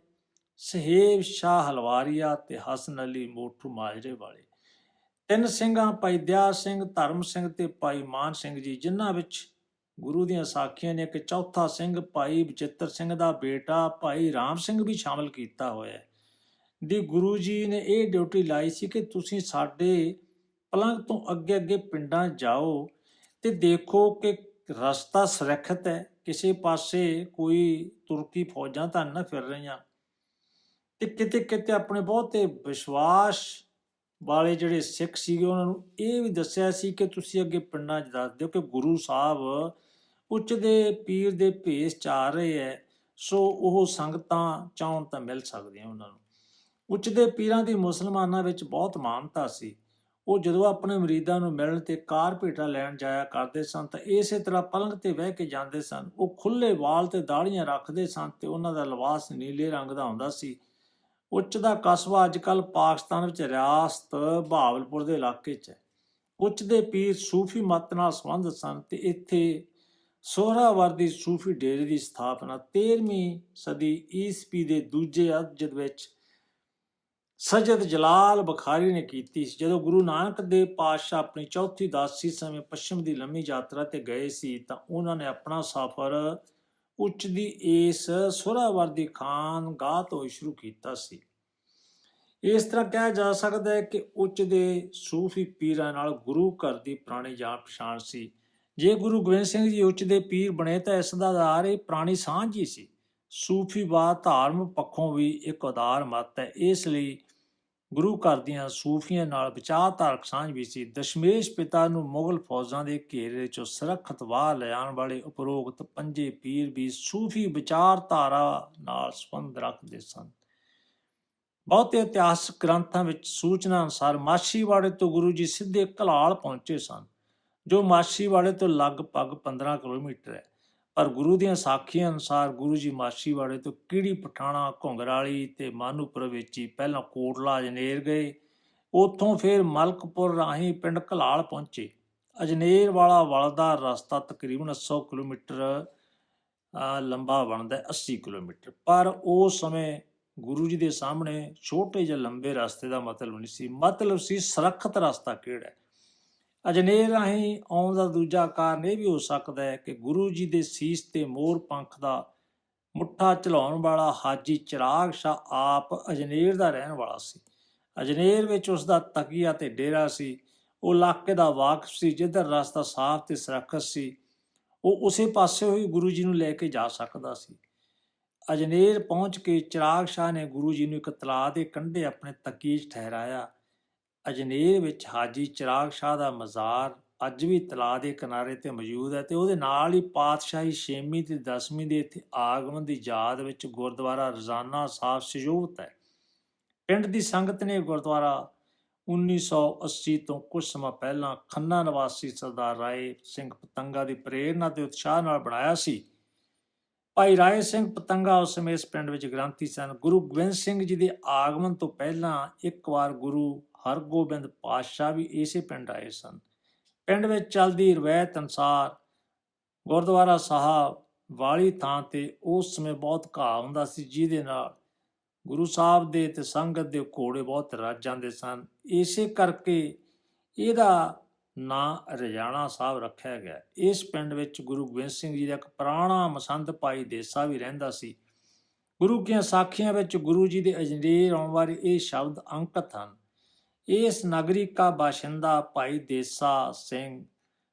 ਸਹੇਬ ਸ਼ਾਹ ਹਲਵਾਰੀਆ ਤੇ ਹਸਨ ਅਲੀ ਮੋਠੂ ਮਾਜਰੇ ਵਾਲੇ। ਤਿੰਨ ਸਿੰਘਾਂ, ਭਾਈ ਦਿਆ ਸਿੰਘ, ਧਰਮ ਸਿੰਘ ਤੇ ਭਾਈ ਮਾਨ ਸਿੰਘ ਜੀ, ਜਿਨ੍ਹਾਂ ਵਿੱਚ ਗੁਰੂ ਦੀਆਂ ਸਾਖੀਆਂ ਨੇ ਇੱਕ ਚੌਥਾ ਸਿੰਘ, ਭਾਈ ਬਚਿੱਤਰ ਸਿੰਘ ਦਾ ਬੇਟਾ, ਭਾਈ ਰਾਮ ਸਿੰਘ ਵੀ ਸ਼ਾਮਲ ਕੀਤਾ ਹੋਇਆ ਹੈ। ਦੀ ਗੁਰੂ ਜੀ ਨੇ ਇਹ ਡਿਊਟੀ ਲਾਈ ਸੀ ਕਿ ਤੁਸੀਂ ਸਾਡੇ ਪਲੰਗ ਤੋਂ ਅੱਗੇ ਅੱਗੇ ਪਿੰਡਾਂ ਜਾਓ ਤੇ ਦੇਖੋ ਕਿ ਰਸਤਾ ਸੁਰੱਖਿਅਤ ਹੈ, ਕਿਸੇ ਪਾਸੇ ਕੋਈ ਤੁਰਕੀ ਫੌਜਾਂ ਤਾਂ ਨਾ ਫਿਰ ਰਹੀਆਂ। ਤੇ ਕਿਤੇ ਕਿਤੇ ਆਪਣੇ ਬਹੁਤੇ ਵਿਸ਼ਵਾਸ ਵਾਲੇ ਜਿਹੜੇ ਸਿੱਖ ਸੀਗੇ, ਉਹਨਾਂ ਨੂੰ ਇਹ ਵੀ ਦੱਸਿਆ ਸੀ ਕਿ ਤੁਸੀਂ ਅੱਗੇ ਪਿੰਡਾਂ 'ਚ ਦੱਸ ਦਿਓ ਕਿ ਗੁਰੂ ਸਾਹਿਬ ਉੱਚ ਦੇ ਪੀਰ ਦੇ ਭੇਸ ਚ ਆ ਰਹੇ ਐ, ਸੋ ਉਹ ਸੰਗਤਾਂ ਚਾਹਣ ਤਾਂ ਮਿਲ ਸਕਦੀਆਂ ਉਹਨਾਂ ਨੂੰ। ਉੱਚ ਦੇ ਪੀਰਾਂ ਦੀ ਮੁਸਲਮਾਨਾਂ ਵਿੱਚ ਬਹੁਤ ਮਾਨਤਾ ਸੀ। ਉਹ ਜਦੋਂ ਆਪਣੇ ਮਰੀਦਾਂ ਨੂੰ ਮਿਲਣ ਤੇ ਕਾਰ ਭੇਟਾ ਲੈਣ ਜਾਇਆ ਕਰਦੇ ਸਨ, ਤਾਂ ਇਸੇ ਤਰ੍ਹਾਂ ਪਲੰਗ ਤੇ ਬਹਿ ਕੇ ਜਾਂਦੇ ਸਨ। ਉਹ ਖੁੱਲੇ ਵਾਲ ਤੇ ਦਾੜੀਆਂ ਰੱਖਦੇ ਸਨ ਤੇ ਉਹਨਾਂ ਦਾ ਲਿਬਾਸ ਨੀਲੇ ਰੰਗ ਦਾ ਹੁੰਦਾ ਸੀ। ਉੱਚ ਦਾ ਕਸਬਾ ਅੱਜਕੱਲ ਪਾਕਿਸਤਾਨ ਵਿੱਚ ਰਿਆਸਤ ਬਹਾਵਲਪੁਰ ਦੇ ਇਲਾਕੇ 'ਚ ਹੈ। ਉੱਚ ਦੇ ਪੀਰ ਸੂਫੀ ਮਤ ਨਾਲ ਸੰਬੰਧਿਤ ਸਨ ਤੇ ਇੱਥੇ ਸੋਹਰਾਵਰਦੀ ਸੂਫੀ ਡੇਰੇ ਦੀ ਸਥਾਪਨਾ 13ਵੀਂ ਸਦੀ ਈਸਵੀ ਦੇ ਦੂਜੇ ਅਰਜਦ ਵਿੱਚ ਸਜਦ ਜਲਾਲ ਬਖਾਰੀ ਨੇ ਕੀਤੀ ਸੀ। ਜਦੋਂ ਗੁਰੂ ਨਾਨਕ ਦੇਵ ਪਾਤਸ਼ਾਹ ਆਪਣੀ ਚੌਥੀ ਦਾਸੀ ਸਮੇਂ ਪੱਛਮ ਦੀ ਲੰਮੀ ਯਾਤਰਾ ਤੇ ਗਏ ਸੀ ਤਾਂ ਉਹਨਾਂ ਨੇ ਆਪਣਾ ਸਫ਼ਰ ਉੱਚ ਦੀ ਇਸ ਸੋਹਰਾਵਰਦੀ ਖਾਨ ਗਾਹ ਤੋਂ ਸ਼ੁਰੂ ਕੀਤਾ ਸੀ। ਇਸ ਤਰ੍ਹਾਂ ਕਿਹਾ ਜਾ ਸਕਦਾ ਹੈ ਕਿ ਉੱਚ ਦੇ ਸੂਫੀ ਪੀਰਾਂ ਨਾਲ ਗੁਰੂ ਘਰ ਦੀ ਪੁਰਾਣੀ ਜਾਣ ਪਛਾਣ ਸੀ। ਜੇ ਗੁਰੂ ਗੋਬਿੰਦ ਸਿੰਘ ਜੀ ਉੱਚ ਦੇ ਪੀਰ ਬਣੇ ਤਾਂ ਇਸ ਦਾ ਆਧਾਰ ਇਹ ਪੁਰਾਣੀ ਸਾਂਝ ਹੀ ਸੀ। ਸੂਫੀਵਾਦ ਧਾਰਮ ਪੱਖੋਂ ਵੀ ਇੱਕ ਆਧਾਰ ਮਤ ਹੈ। ਇਸ ਲਈ ਗੁਰੂ ਘਰ ਦੀਆਂ ਸੂਫੀਆਂ ਨਾਲ ਵਿਚਾਰਧਾਰਕ ਸਾਂਝ ਵੀ ਸੀ। ਦਸ਼ਮੇਸ਼ ਪਿਤਾ ਨੂੰ ਮੁਗਲ ਫੌਜਾਂ ਦੇ ਘੇਰੇ ਚੋਂ ਸੁਰੱਖਿਅਤ ਵਾਹ ਲਿਆਉਣ ਵਾਲੇ ਉਪਰੋਕਤ ਪੰਜੇ ਪੀਰ ਵੀ ਸੂਫੀ ਵਿਚਾਰਧਾਰਾ ਨਾਲ ਸੰਬੰਧ ਰੱਖਦੇ ਸਨ। ਬਹੁਤੇ ਇਤਿਹਾਸਕ ਗ੍ਰੰਥਾਂ ਵਿੱਚ ਸੂਚਨਾ ਅਨੁਸਾਰ ਮਾਛੀਵਾੜੇ ਤੋਂ ਗੁਰੂ ਜੀ ਸਿੱਧੇ ਕਲਾਲ ਪਹੁੰਚੇ ਸਨ, ਜੋ ਮਾਛੀਵਾੜੇ ਤੋਂ ਲਗਭਗ 15 ਕਿਲੋਮੀਟਰ ਹੈ। ਪਰ ਗੁਰੂ ਦੀਆਂ ਸਾਖੀਆਂ ਅਨੁਸਾਰ ਗੁਰੂ ਜੀ ਮਾਛੀਵਾੜੇ ਤੋਂ ਕਿਹੜੀ ਪਠਾਣਾ, ਘੁੰਗਰਾਲੀ ਤੇ ਮਾਨੂਪੁਰ ਵਿੱਚ ਹੀ ਪਹਿਲਾਂ ਕੋਟਲਾ, ਅਜਨੇਰ ਗਏ। ਉੱਥੋਂ ਫਿਰ ਮਲਕਪੁਰ ਰਾਹੀਂ ਪਿੰਡ ਕਲਾਲ ਪਹੁੰਚੇ। ਅਜਨੇਰ ਵਾਲਾ ਵਲਦਾ ਰਸਤਾ ਤਕਰੀਬਨ 100 ਕਿਲੋਮੀਟਰ ਲੰਬਾ ਬਣਦਾ ਹੈ 80 ਕਿਲੋਮੀਟਰ। ਪਰ ਉਸ ਸਮੇਂ ਗੁਰੂ ਜੀ ਦੇ ਸਾਹਮਣੇ ਛੋਟੇ ਜਿਹੇ ਲੰਬੇ ਰਸਤੇ ਦਾ ਮਤਲਬ ਨਹੀਂ ਸੀ। ਮਤਲਬ ਸੀ ਸੁਰੱਖਿਅਤ ਰਸਤਾ ਕਿਹੜਾ ਹੈ? ਅਜਨੇਰ ਰਾਹੀਂ ਆਉਣ ਦਾ ਦੂਜਾ ਕਾਰਨ ਇਹ ਵੀ ਹੋ ਸਕਦਾ ਹੈ ਕਿ ਗੁਰੂ ਜੀ ਦੇ ਸੀਸ ਤੇ ਮੋਰ ਪੰਖ ਦਾ ਮੁੱਠਾ ਚਲਾਉਣ ਵਾਲਾ ਹਾਜੀ ਚਿਰਾਗ ਸ਼ਾਹ ਆਪ ਅਜਨੇਰ ਦਾ ਰਹਿਣ ਵਾਲਾ ਸੀ। ਅਜਨੇਰ ਵਿੱਚ ਉਸ ਦਾ ਤਕੀਆ ਤੇ ਡੇਰਾ ਸੀ। ਉਹ ਇਲਾਕੇ ਦਾ ਵਾਕਫ ਸੀ, ਜਿੱਧਰ ਰਸਤਾ ਸਾਫ਼ ਤੇ ਸੁਰੱਖਿਅਤ ਸੀ। ਉਹ ਉਸੇ ਪਾਸੇ ਹੋਈ ਗੁਰੂ ਜੀ ਨੂੰ ਲੈ ਕੇ ਜਾ ਸਕਦਾ ਸੀ। ਅਜਨੇਰ ਪਹੁੰਚ ਕੇ ਚਿਰਾਗ ਸ਼ਾਹ ਨੇ ਗੁਰੂ ਜੀ ਨੂੰ ਇੱਕ ਤਲਾਅ ਦੇ ਕੰਢੇ ਆਪਣੇ ਤਕੀਏ 'ਚ ਠਹਿਰਾਇਆ। ਅਜਨੇਰ ਵਿੱਚ ਹਾਜੀ ਚਿਰਾਗ ਸ਼ਾਹ ਦਾ ਮਜ਼ਾਰ ਅੱਜ ਵੀ ਤਲਾਅ ਦੇ ਕਿਨਾਰੇ ਤੇ ਮੌਜੂਦ ਹੈ ਤੇ ਉਹਦੇ ਨਾਲ ਹੀ ਪਾਤਸ਼ਾਹੀ ਛੇਵੀਂ ਤੇ 10ਵੀਂ ਦੇ ਇੱਥੇ ਆਗਮਨ ਦੀ ਯਾਦ ਵਿੱਚ ਗੁਰਦੁਆਰਾ ਰੋਜ਼ਾਨਾ ਸਾਹਿਬ ਸੁਜੋਤ ਹੈ। ਪਿੰਡ ਦੀ ਸੰਗਤ ਨੇ ਗੁਰਦੁਆਰਾ 1980 ਤੋਂ ਕੁਝ ਸਮਾਂ ਪਹਿਲਾਂ ਖੰਨਾ ਨਿਵਾਸੀ ਸਰਦਾਰ ਰਾਏ ਸਿੰਘ ਪਤੰਗਾ ਦੀ ਪ੍ਰੇਰਣਾ ਤੇ ਉਤਸ਼ਾਹ ਨਾਲ ਬਣਾਇਆ ਸੀ। ਭਾਈ ਰਾਏ ਸਿੰਘ ਪਤੰਗਾ ਉਸ ਸਮੇਂ ਇਸ ਪਿੰਡ ਵਿੱਚ ਗ੍ਰੰਥੀ ਸਨ। ਗੁਰੂ ਗੋਬਿੰਦ ਸਿੰਘ ਜੀ ਦੇ ਆਗਮਨ ਤੋਂ ਪਹਿਲਾਂ ਇੱਕ ਵਾਰ ਗੁਰੂ ਹਰਗੋਬਿੰਦ ਪਾਤਸ਼ਾਹ ਵੀ ਇਸੇ ਪਿੰਡ ਆਏ ਸਨ। ਪਿੰਡ ਵਿੱਚ ਚੱਲਦੀ ਰਵਾਇਤ ਅਨਸਾਰ ਗੁਰਦੁਆਰਾ ਸਾਹਿਬ ਵਾਲੀ ਥਾਂ ਤੇ ਉਸ ਸਮੇਂ ਬਹੁਤ ਘਾਹ ਹੁੰਦਾ ਸੀ, ਜਿਹਦੇ ਨਾਲ ਗੁਰੂ ਸਾਹਿਬ ਦੇ ਤੇ ਸੰਗਤ ਦੇ ਘੋੜੇ ਬਹੁਤ ਰੱਜ ਜਾਂਦੇ ਸਨ। ਇਸੇ ਕਰਕੇ ਇਹਦਾ ਨਾਂ ਰਜਾਣਾ ਸਾਹਿਬ ਰੱਖਿਆ ਗਿਆ। ਇਸ ਪਿੰਡ ਵਿੱਚ ਗੁਰੂ ਗੋਬਿੰਦ ਸਿੰਘ ਜੀ ਦਾ ਇੱਕ ਪੁਰਾਣਾ ਮਸੰਦ ਭਾਈ ਦੇਸਾ ਵੀ ਰਹਿੰਦਾ ਸੀ। ਗੁਰੂ ਕੀਆਂ ਸਾਖੀਆਂ ਵਿੱਚ ਗੁਰੂ ਜੀ ਦੇ ਅਜਨੇਰ ਆਉਣ ਵਾਲੇ ਇਹ ਸ਼ਬਦ ਅੰਕਿਤ ਹਨ। इस नगरी का बाशिंदा भाई देसा सिंह।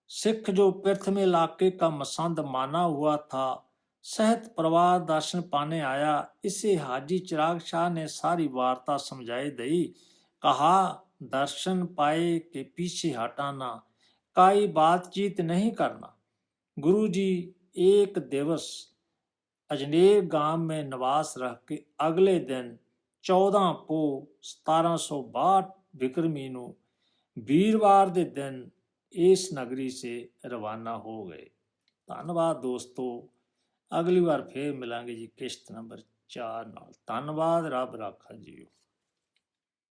सिख जो प्रथम इलाके का मसंद माना हुआ था, सहत प्रवाह दर्शन पाने आया। इसे हाजी चिराग शाह ने सारी वार्ता समझाई दई कहा, दर्शन पाए के पीछे हटाना, काई बातचीत नहीं करना। गुरु जी एक दिवस अजनेर गाँव में निवास रख के अगले दिन चौदह पो सतारह सौ बाहठ ਵਿਕਰਮੀ ਨੂੰ ਵੀਰਵਾਰ ਦੇ ਦਿਨ ਇਸ ਨਗਰੀ ਸੇ ਰਵਾਨਾ ਹੋ ਗਏ। ਧੰਨਵਾਦ ਦੋਸਤੋ, ਅਗਲੀ ਵਾਰ ਫੇਰ ਮਿਲਾਂਗੇ ਜੀ ਕਿਸ਼ਤ ਨੰਬਰ 4 ਨਾਲ। ਧੰਨਵਾਦ, ਰੱਬ ਰਾਖਾ ਜੀਓ।